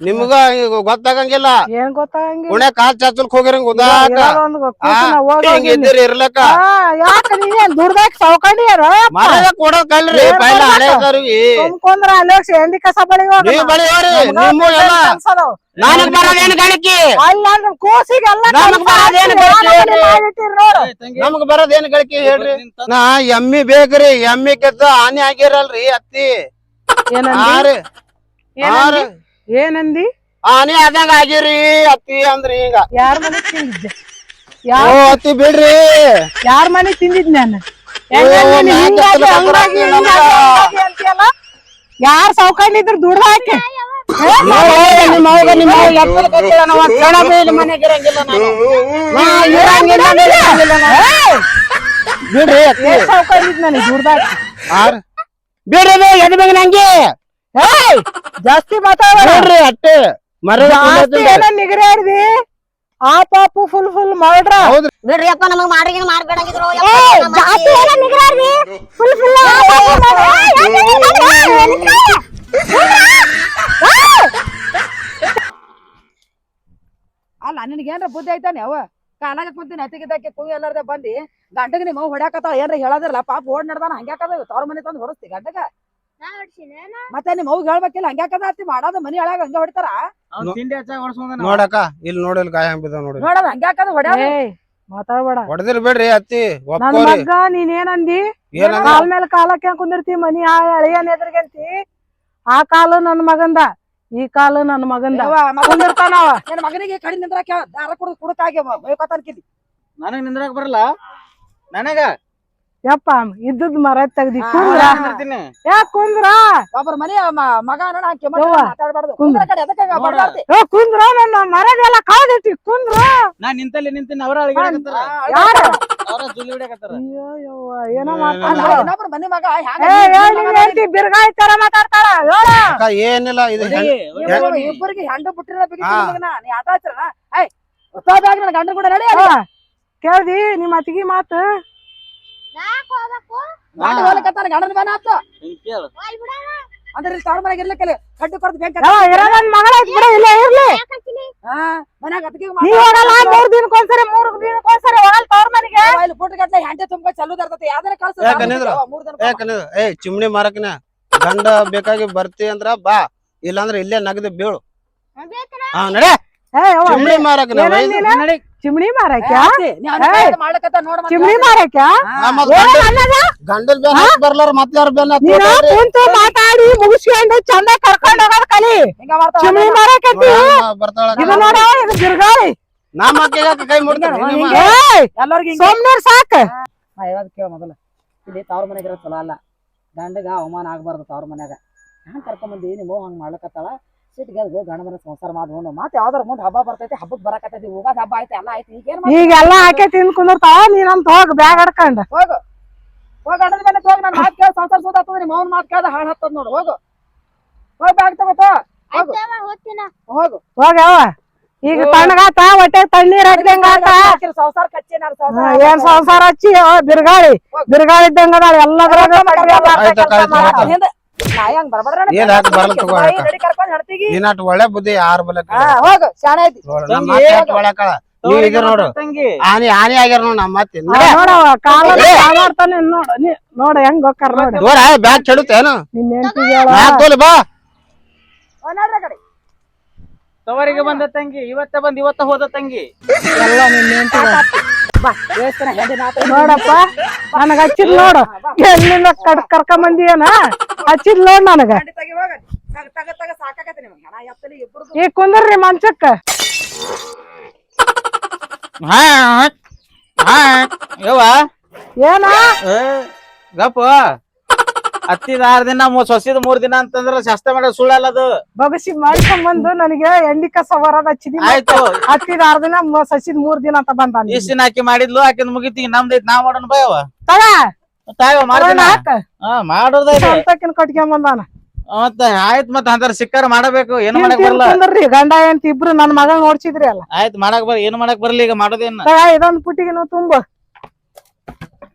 ನಿಮ್ಗ ಈಗ ಗೊತ್ತಾಗಂಗಿಲ್ಲ. ಏನ್ ಗೊತ್ತಾಗಂಗಿಲ್ಲ. ಪುಣೆ ಕಾಲ್ ಚಾಚಲ್ಕ್ ಹೋಗಿರಂಗ ಉದಾಕ. ಇರೋದೊಂದ್ ಕೂಸಿನ ಹೋಗ್ ಹಿಂಗ ಹೋಗಿನಿ. ಇದ್ದೀರಿ ಇರ್ಲಕ್ಕ. ಆ, ಯಾಕ ನೀ ಏನ್ ದುಡ್ದಾಕ ಸಾವ್ಕೊಂಡಿಯಾರ ಮರ್ಯಾದ ಕೊಡೋದ್ ಕಲ್ರಿ ಏನ್ ಪೈಲ ಮಾಡ್ಬೇಕು? ಹಳೇದವ್ರಿಗೆ ತುಂಬ್ಕೊಂಡ್ರ ಅಲ್ಲಿ ಹೋಗಿ ಎಂಡಿ ಕಸ ಬಳಿ ನೀವ್ ಬಳಿ ಹೋಗ್ರಿ ನಿಮ್ಮ ಎಲ್ಲ. ನನಗ್ ಬರೋದೇನ್ ಗಳಿಕೆ ಅಲ್ಲ ನಮ್ ಕೂಸಿಗೆಲ್ಲ ನಮಗ್ ಬರೋದೇನ್ ಗಳಿಕೆ ಹೇಳ್ರಿ? ನಮಗ್ ಬರೋದೇನ್ ಗಳಿಕೆ ನಾ ಎಮ್ಮಿ ಬೇಕ್ರಿ ಎಮ್ಮಿ ಕೆತ್ತ ಹಾನಿ ಆಗಿರಲ್ರಿ ಅತ್ತಿ. ಏನಂದಿ? ಏನಂದಿ? ಹಾನಿ ಆದಂಗ ಆಗಿರಿ ಅತ್ತಿ ಅಂದ್ರಿ ಈಗ. ಯಾರ ಮನೆ ತಿಂದಿದ್ದೆ? ಓ ಯಾರ್ ಅತ್ತಿ ಬಿಡ್ರಿ. ಯಾರ ಮನೆ ತಿಂದಿದ್ ನಾನು? ಯಾರ ಮ್ಯಾಕ್ ದುಡ್ದು ಹಾಕಿ? ನೋಡು, ನಿಮ್ಮ ಅವ್ಗ ನಿಮ್ಮ ಅವ್ವ ಎತ್ತಲ್ ಕತ್ತಿಲ್ಲ ನಾವ್ ಒಂದ್ ಕ್ಷಣ ಬೀಳ್ ಮನೆಗ್ ಇರಂಗಿಲ್ಲ ನಾನು. ನಾ ಇರಂಗಿಲ್ಲ ಅಂದ್ರೆ ಇರಂಗಿಲ್ಲ ನಾನು. ಬಿಡ್ರಿ ಅತ್ತಿ. ಸೌಕರ್ಯ ನನಗೆ ದುಡ್ಡು ಹಾಕಿ? ಆರ್. ಬಿಡ್ರಿ ಎದ್ ಬೇಗ ನಂಗೆ. ಏಯ್! ಜಾಸ್ತಿ ಮಾತಾಡ ಬಿಡ್ರಿ ಅಟ್ಟೆ ಮರ ಜಾಸ್ತಿ ಕೊಡ್ತೀನಿ. ಆಡ್ದಿ ಆ ಪಾಪು ಫುಲ್ ಫುಲ್ ಮಾಡ್ರ ಬಿಡ್ರಿ ಅಪ್ಪ ನಮಗ್ ಮಾಡ್ರಿ ಮಾಡ್ಬೇಡಂಗಿದ್ರು ಜಾಸ್ತಿ ಏನ ನಿಗರಿ ಫುಲ್ ಫುಲ್ ಅಲ್ಲ ನಿನಗೇನ್ರ ಬುದ್ಧಿ ಐತಾನೆ ಅವ ಕಾಲಾಗ ಕುಂತೀನಿ ಹತ್ತಿಗಿದ್ದಕ್ಕೆ ಕುಯ್ ಎಲ್ಲಾರ್ದ ಬಂದಿ ಗಂಡಗ ನಿಮ್ಮ ಹೊಡ್ಯಾಕತ್ತಾವ ಏನ್ರ ಹೇಳದಿಲ್ಲ ಪಾಪ ಓಡ್ ನಡ್ದಾನ ಹಂಗ್ಯಾಕದ ತವ್ರ ಮನೆ ತಂದು ಹೊಡಸ್ತಿ ಗಂಡಗ ಮತ್ತೆ ನಿಮ್ ಅವ್ಗ ಹೇಳ್ಬೇಕಿಲ್ಲ ಹಂಗ್ಯಾಕದ ಅತ್ತಿ ಮಾಡೋದು ಮನಿ ಒಳಗ ಹಂಗ ಹೊಡಿತಾರ? ನೋಡಕ್ಕ ಇಲ್ಲಿ ನೋಡಿಲ್ ಗಾಯ ಹಂಗ್ ಬಿದ್ದಾವ್ ನೋಡಿ. ನೋಡದ ಹಂಗ್ಯಾಕದ ಹೊಡ್ಯಾದ? ಏಯ್ ಮಾತಾಡ್ಬೇಡ. ಹೊಡೆದಿರ್ ಬಿಡ್ರಿ ಅತ್ತಿ ನನ್ ಒಪ್ಕೋರಿ. ಮಗ್ಗ ನೀನ್ ಏನಂದಿ? ಕಾಲ್ ಮೇಲೆ ಕಾಲಕ್ಕೆ ಕುಂದಿರ್ತಿ ಮನಿ ಆ ಅಳಿಯನ್ ಎದುರ್ಗಂತಿ? ಆ ಕಾಲ ನನ್ ಮಗಂದ ಈ ಕಾಲ ನನ್ ಮಗಂದ. ಕುಂದಿರ್ತಾನವ ನಿನ್ನ ಮಗನಿಗೆ ಕಡಿ ನಿಂದ್ರ ಕೇಳ ದಾರ ಕುಡ್ದು ಕುಡಕಾಗಿ ಬೇಕಂತನ್ಕಿದ್ದಿ ನನಗ್ ನಿಂದ್ರಾಕ್ ಬರಲ್ಲ? ನನಗ? ಯಪ್ಪ ಇದ್ದದ್ ಮರ ತೆಗ್ದಿ ಕುಂದ್ರ? ಯಾಕ ಕುಂದ್ರ? ಒಬ್ಬರ ಮನೆ ಮ- ಮಗ ಕುಂದ್ರ. ನನ್ನ ಮರದೆಲ್ಲ ಕಾದಿಟ್ಟಿ ಕುಂದ್ರ? ನಾ ನಿಂತಲ್ಲಿ ನಿಂತೀನಿ ಅವರ ಏನಿಲ್ಲ ಇದು ಇಬ್ಬರಿಗೆ ಹೆಂಡು ಬಿಟ್ಟಿರ. ನೀ ಆಟ ಆಡ್ತಿರಣ ಐ ಹೊಸ ಬ್ಯಾಗ್ ನನ್ನ ಗಂಡನ ಕೂಡ ನಡಿ ಅಲ್ಲಿ. ಕೇಳ್ದಿ ನಿಮ್ಮ ಅತ್ತಿಗೆ ಮಾತು. ಗಂಡ ಹೋಗ್ಲಿಕತ್ತಾನ, ಗಂಡನ ಆತು. ಅಂದ್ರೆ ಇಲ್ಲಿ ತವ್ರ ಮನೆಗೆ ಕಡ್ಡು ಮಗಳ ಬಿಡ ಇರ್ಲಿ. ಹಾ ಮನ್ಯಾಗ ಅದಕ್ಕೆ ನೀ ಹೋಗಲ್ಲ ಮೂರ್ ದಿನಕ್ಕೊಂದ್ಸರಿ ಮೂರ್ ದಿನಕ್ಕೊಂದ್ಸರಿ ಹೋಗಲ್ ತವ್ರ ಮನೆಗೆ. ಇಲ್ಲಿ ತುಂಬ ಯಾವ್ದಾರ ಕಳ್ಸ ಏ ಚಿಮ್ನಿ ಮಾರಕ್ನ. ಗಂಡ ಬೇಕಾಗಿ ಬರ್ತಿ ಅಂದ್ರ ಬಾ. ಇಲ್ಲಾಂದ್ರ ಇಲ್ಲೇ ನಗದು ಬೀಳು. ಹಾ ನಡೆ. ನೋಡ. ಚಿಮ್ನಿ ಮಾರಕ್ಯ ಗಂಡಲ್ ಬೆನ್ ಹತ್ತ್ ಬರ್ಲಾರ ಮತ್ತೆ ಯಾರ ಬೆನ್ ಹತ್ತ್ ನೀನ ಬರ್ತಾರ್ರಿ? ಕುಂತು ಮಾತಾಡಿ ಮುಗಿಸ್ಕೊಂಡು ಚಂದ ಕರ್ಕೊಂಡು ಹೋಗೋದ್ ಕಲಿ. ಚಿಮ್ನಿ ಮಾರಕತ್ತಿ ನೋಡಮ್ಮ, ಬರ್ತಾಳ ಇದು ನೋಡ ಇದು ಬಿರ್ಗಾಳಿ ನಮ್ಮ ಅಕ್ಕ ಯಾಕೆ ಕೈ ಮುಡ್ತಾರ ಹಿಂಗೆ. ಏಯ್ ಎಲ್ಲರಿಗೂ ಹಿಂಗೆ. ಸೋಮ್ನೂರ್ ಸಾಕ್. ಕೇಳ ಮೊದಲ. ಇಲ್ಲಿ ತವ್ರ ಮನೆಗೆ ಇರೋದ್ ಚಲೋ ಅಲ್ಲ. ಗಂಡಗ ಅವಮಾನ ಆಗ್ಬಾರ್ದು ತವ್ರ ಮನ್ಯಾಗ. ಹ್ಯಾಂಗ ಕರ್ಕೊಂಬಂದಿ ನಿಮ್ಮ ಹಂಗ ಮಾಡ್ಲಕತ್ತಾಳ? ಸಿಟ್ಟಿಗೆ ಗಂಡ ಮನೆ ಸಂಸಾರ ಮಾಡ್ಕೊಂಡು ಮತ್ತೆ ಯಾವ್ದಾರ ಮುಂದ್ ಹಬ್ಬ ಬರ್ತೈತಿ ಹಬ್ಬಕ್ ಬರಕತ್ತೈತಿ ಹೋಗೋದ್ ಹಬ್ಬ ಆಯ್ತು ಎಲ್ಲ ಆಯ್ತು ಈಗ ಏನ್ ಈಗೆಲ್ಲ ಹಾಕಿ ತಿಂದ್ ಕುಂದಿರ್ತಾವ ನೀನಂತ ಹೋಗ್ ಬ್ಯಾಗ್ ಹಡ್ಕೊಂಡ್. ಹೋಗು. ಹೋಗ ಗಂಡನ ಮನೆ ಹೋಗಿ ನನ್ನ ಮಾತು ಕೇಳಿ ಸಂಸಾರ ಸೋತ ಆಗ್ತದ ನಿಮ್ಮ ಅವ್ನ ಮಾತು ಕೇಳ್ದ ಹಾಳು ಹತ್ತದ ನೋಡು ಹೋಗು. ಹೋಗಿ ಬ್ಯಾಗ್ ತಗೋತ ಹೋಗು. ಹೋಗು. ಹೋಗ್ಯಾವ ಈಗ ತಣ್ಣಗಾತ ಹೊಟ್ಟೆ ತಣ್ಣೀರ್ ಹಾಕ್ದಂಗ ಸಂಸಾರ ಕಚ್ಚಿ ನಾನು ಹಾ, ಸಂಸಾರ ಏನ್ ಸಂಸಾರ ಹಚ್ಚಿ? ಬಿರುಗಾಳಿ. ಬಿರ್ಗಾಳಿ ಬಿರ್ಗಾಳಿ ಇದ್ದಂಗ ಅದಾಳ ಎಲ್ಲದ್ರಾಗ ಏನ್ ಹಾಕ್ ಬರಲ್ಲ ತಗೋ ನೀನಾಟ್ ಒಳ್ಳೆ ಬುದ್ಧಿ ಯಾರ ಬಲ ಹಾ ಹೋಗು ಶಾಣೆ ಐತಿ. ನೋಡು ನಮ್ಮ ತಂಗಿ. ಮಾತ್ ಒಳ್ಳೆ ಕಳ ನೀವ್ ಇದ್ರ ನೋಡು. ತಂಗಿ. ಆನಿ ಆನಿ ಆಗ್ಯಾರ ನೋಡ್ ನಮ್ಮ ಮತ್ತೆ ನೋಡ ನೀ ನೋಡ ಹೆಂಗ್ ಹೋಗ್ತಾರ ನೋಡ. ದೂರ ಬ್ಯಾಗ್ ಚೆಡುತ್ತೆ ತೋಲಿ ಬಾ. ತವರಿಗೆ ಬಂದ ತಂಗಿ ಇವತ್ತ ಬಂದ್ ಇವತ್ತ ಹೋದ ತಂಗಿ. ಎಲ್ಲ ನಿನ್ ನೋಡಪ್ಪ ನನಗ ಹಚ್ಚಿದ್ ನೋಡು. ಎಲ್ಲಿಂದ ಕಡ್ ಕರ್ಕೊಂಡ್ ಬಂದಿಯೇನ ಹಚ್ಚಿದ್ ನೋಡ್ ನನಗ. ಈ ಕುಂದ್ರಿ ಮಂಚಕ್ಕ. ಹಾ ಹಾ ಯವ್ವ. ಏನ? ಗಪ್ಪ. ಹತ್ತಿದ ಆರ್ ದಿನ ಸೊಸಿದ ಮೂರ್ ದಿನ ಅಂತಂದ್ರ ಶಾಸ್ತ್ರ ಮಾಡೋದು ಸುಳ್ಳಲ್ಲ ಅದು. ಬಗಸಿ ಮಾಡ್ಕೊಂಡ್ ಬಂದು ನನಗೆ ಎಣ್ಣೆ ಕಸ ಬರೋದ್ ಹಚ್ಚಿದಿ ಆಯ್ತು. ಹತ್ತಿದ ಆರ್ ದಿನ ಸಸಿದ ಸಸಿದ್ ಮೂರ್ ದಿನ ಅಂತ ಬಂದ ಇಷ್ಟ ದಿನ ಆಕಿ ಮಾಡಿದ್ಲು ಹಾಕಿದ್ ಮುಗಿತಿ ನಮ್ದೈತ್ ನಾ ಮಾಡೋಣ ಬಾಯವ ತಗ. ತಾಯವ ಹಾಕ. ಕಟ್ಕೊಂಡ್ ಬಂದಾನ. ಮತ್ತ ಆಯ್ತ್ ಮತ್ತ ಅಂತಾರ ಸಿಕ್ಕಾರ ಮಾಡಬೇಕು ಏನ್ ಮಾಡಕ್ ಬರಲ್ಲ. ಗಂಡ ಎಂತ ಇಬ್ರು ನನ್ ಮಗ ನೋಡ್ಸಿದ್ರಿ ಅಲ್ಲ. ಆಯ್ತ್ ಮಾಡಕ್ ಬರ ಏನ್ ಮಾಡಕ್ ಬರಲ್ಲ ಈಗ ಮಾಡೋದೇನ. ಇದೊಂದ್ ಪುಟ್ಟಿಗೆ ನೀವು ತುಂಬ.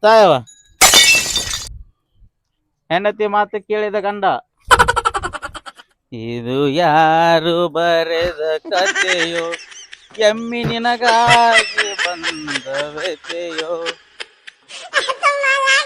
ತಾಯವ ಹೆಂಡತಿ ಮಾತು ಕೇಳಿದ ಗಂಡ. ಇದು ಯಾರು ಬರೆದ ಕಥೆಯೋ? ಎಮ್ಮಿ ನಿನಗಾಗಿ ಬಂದವತೆಯೋ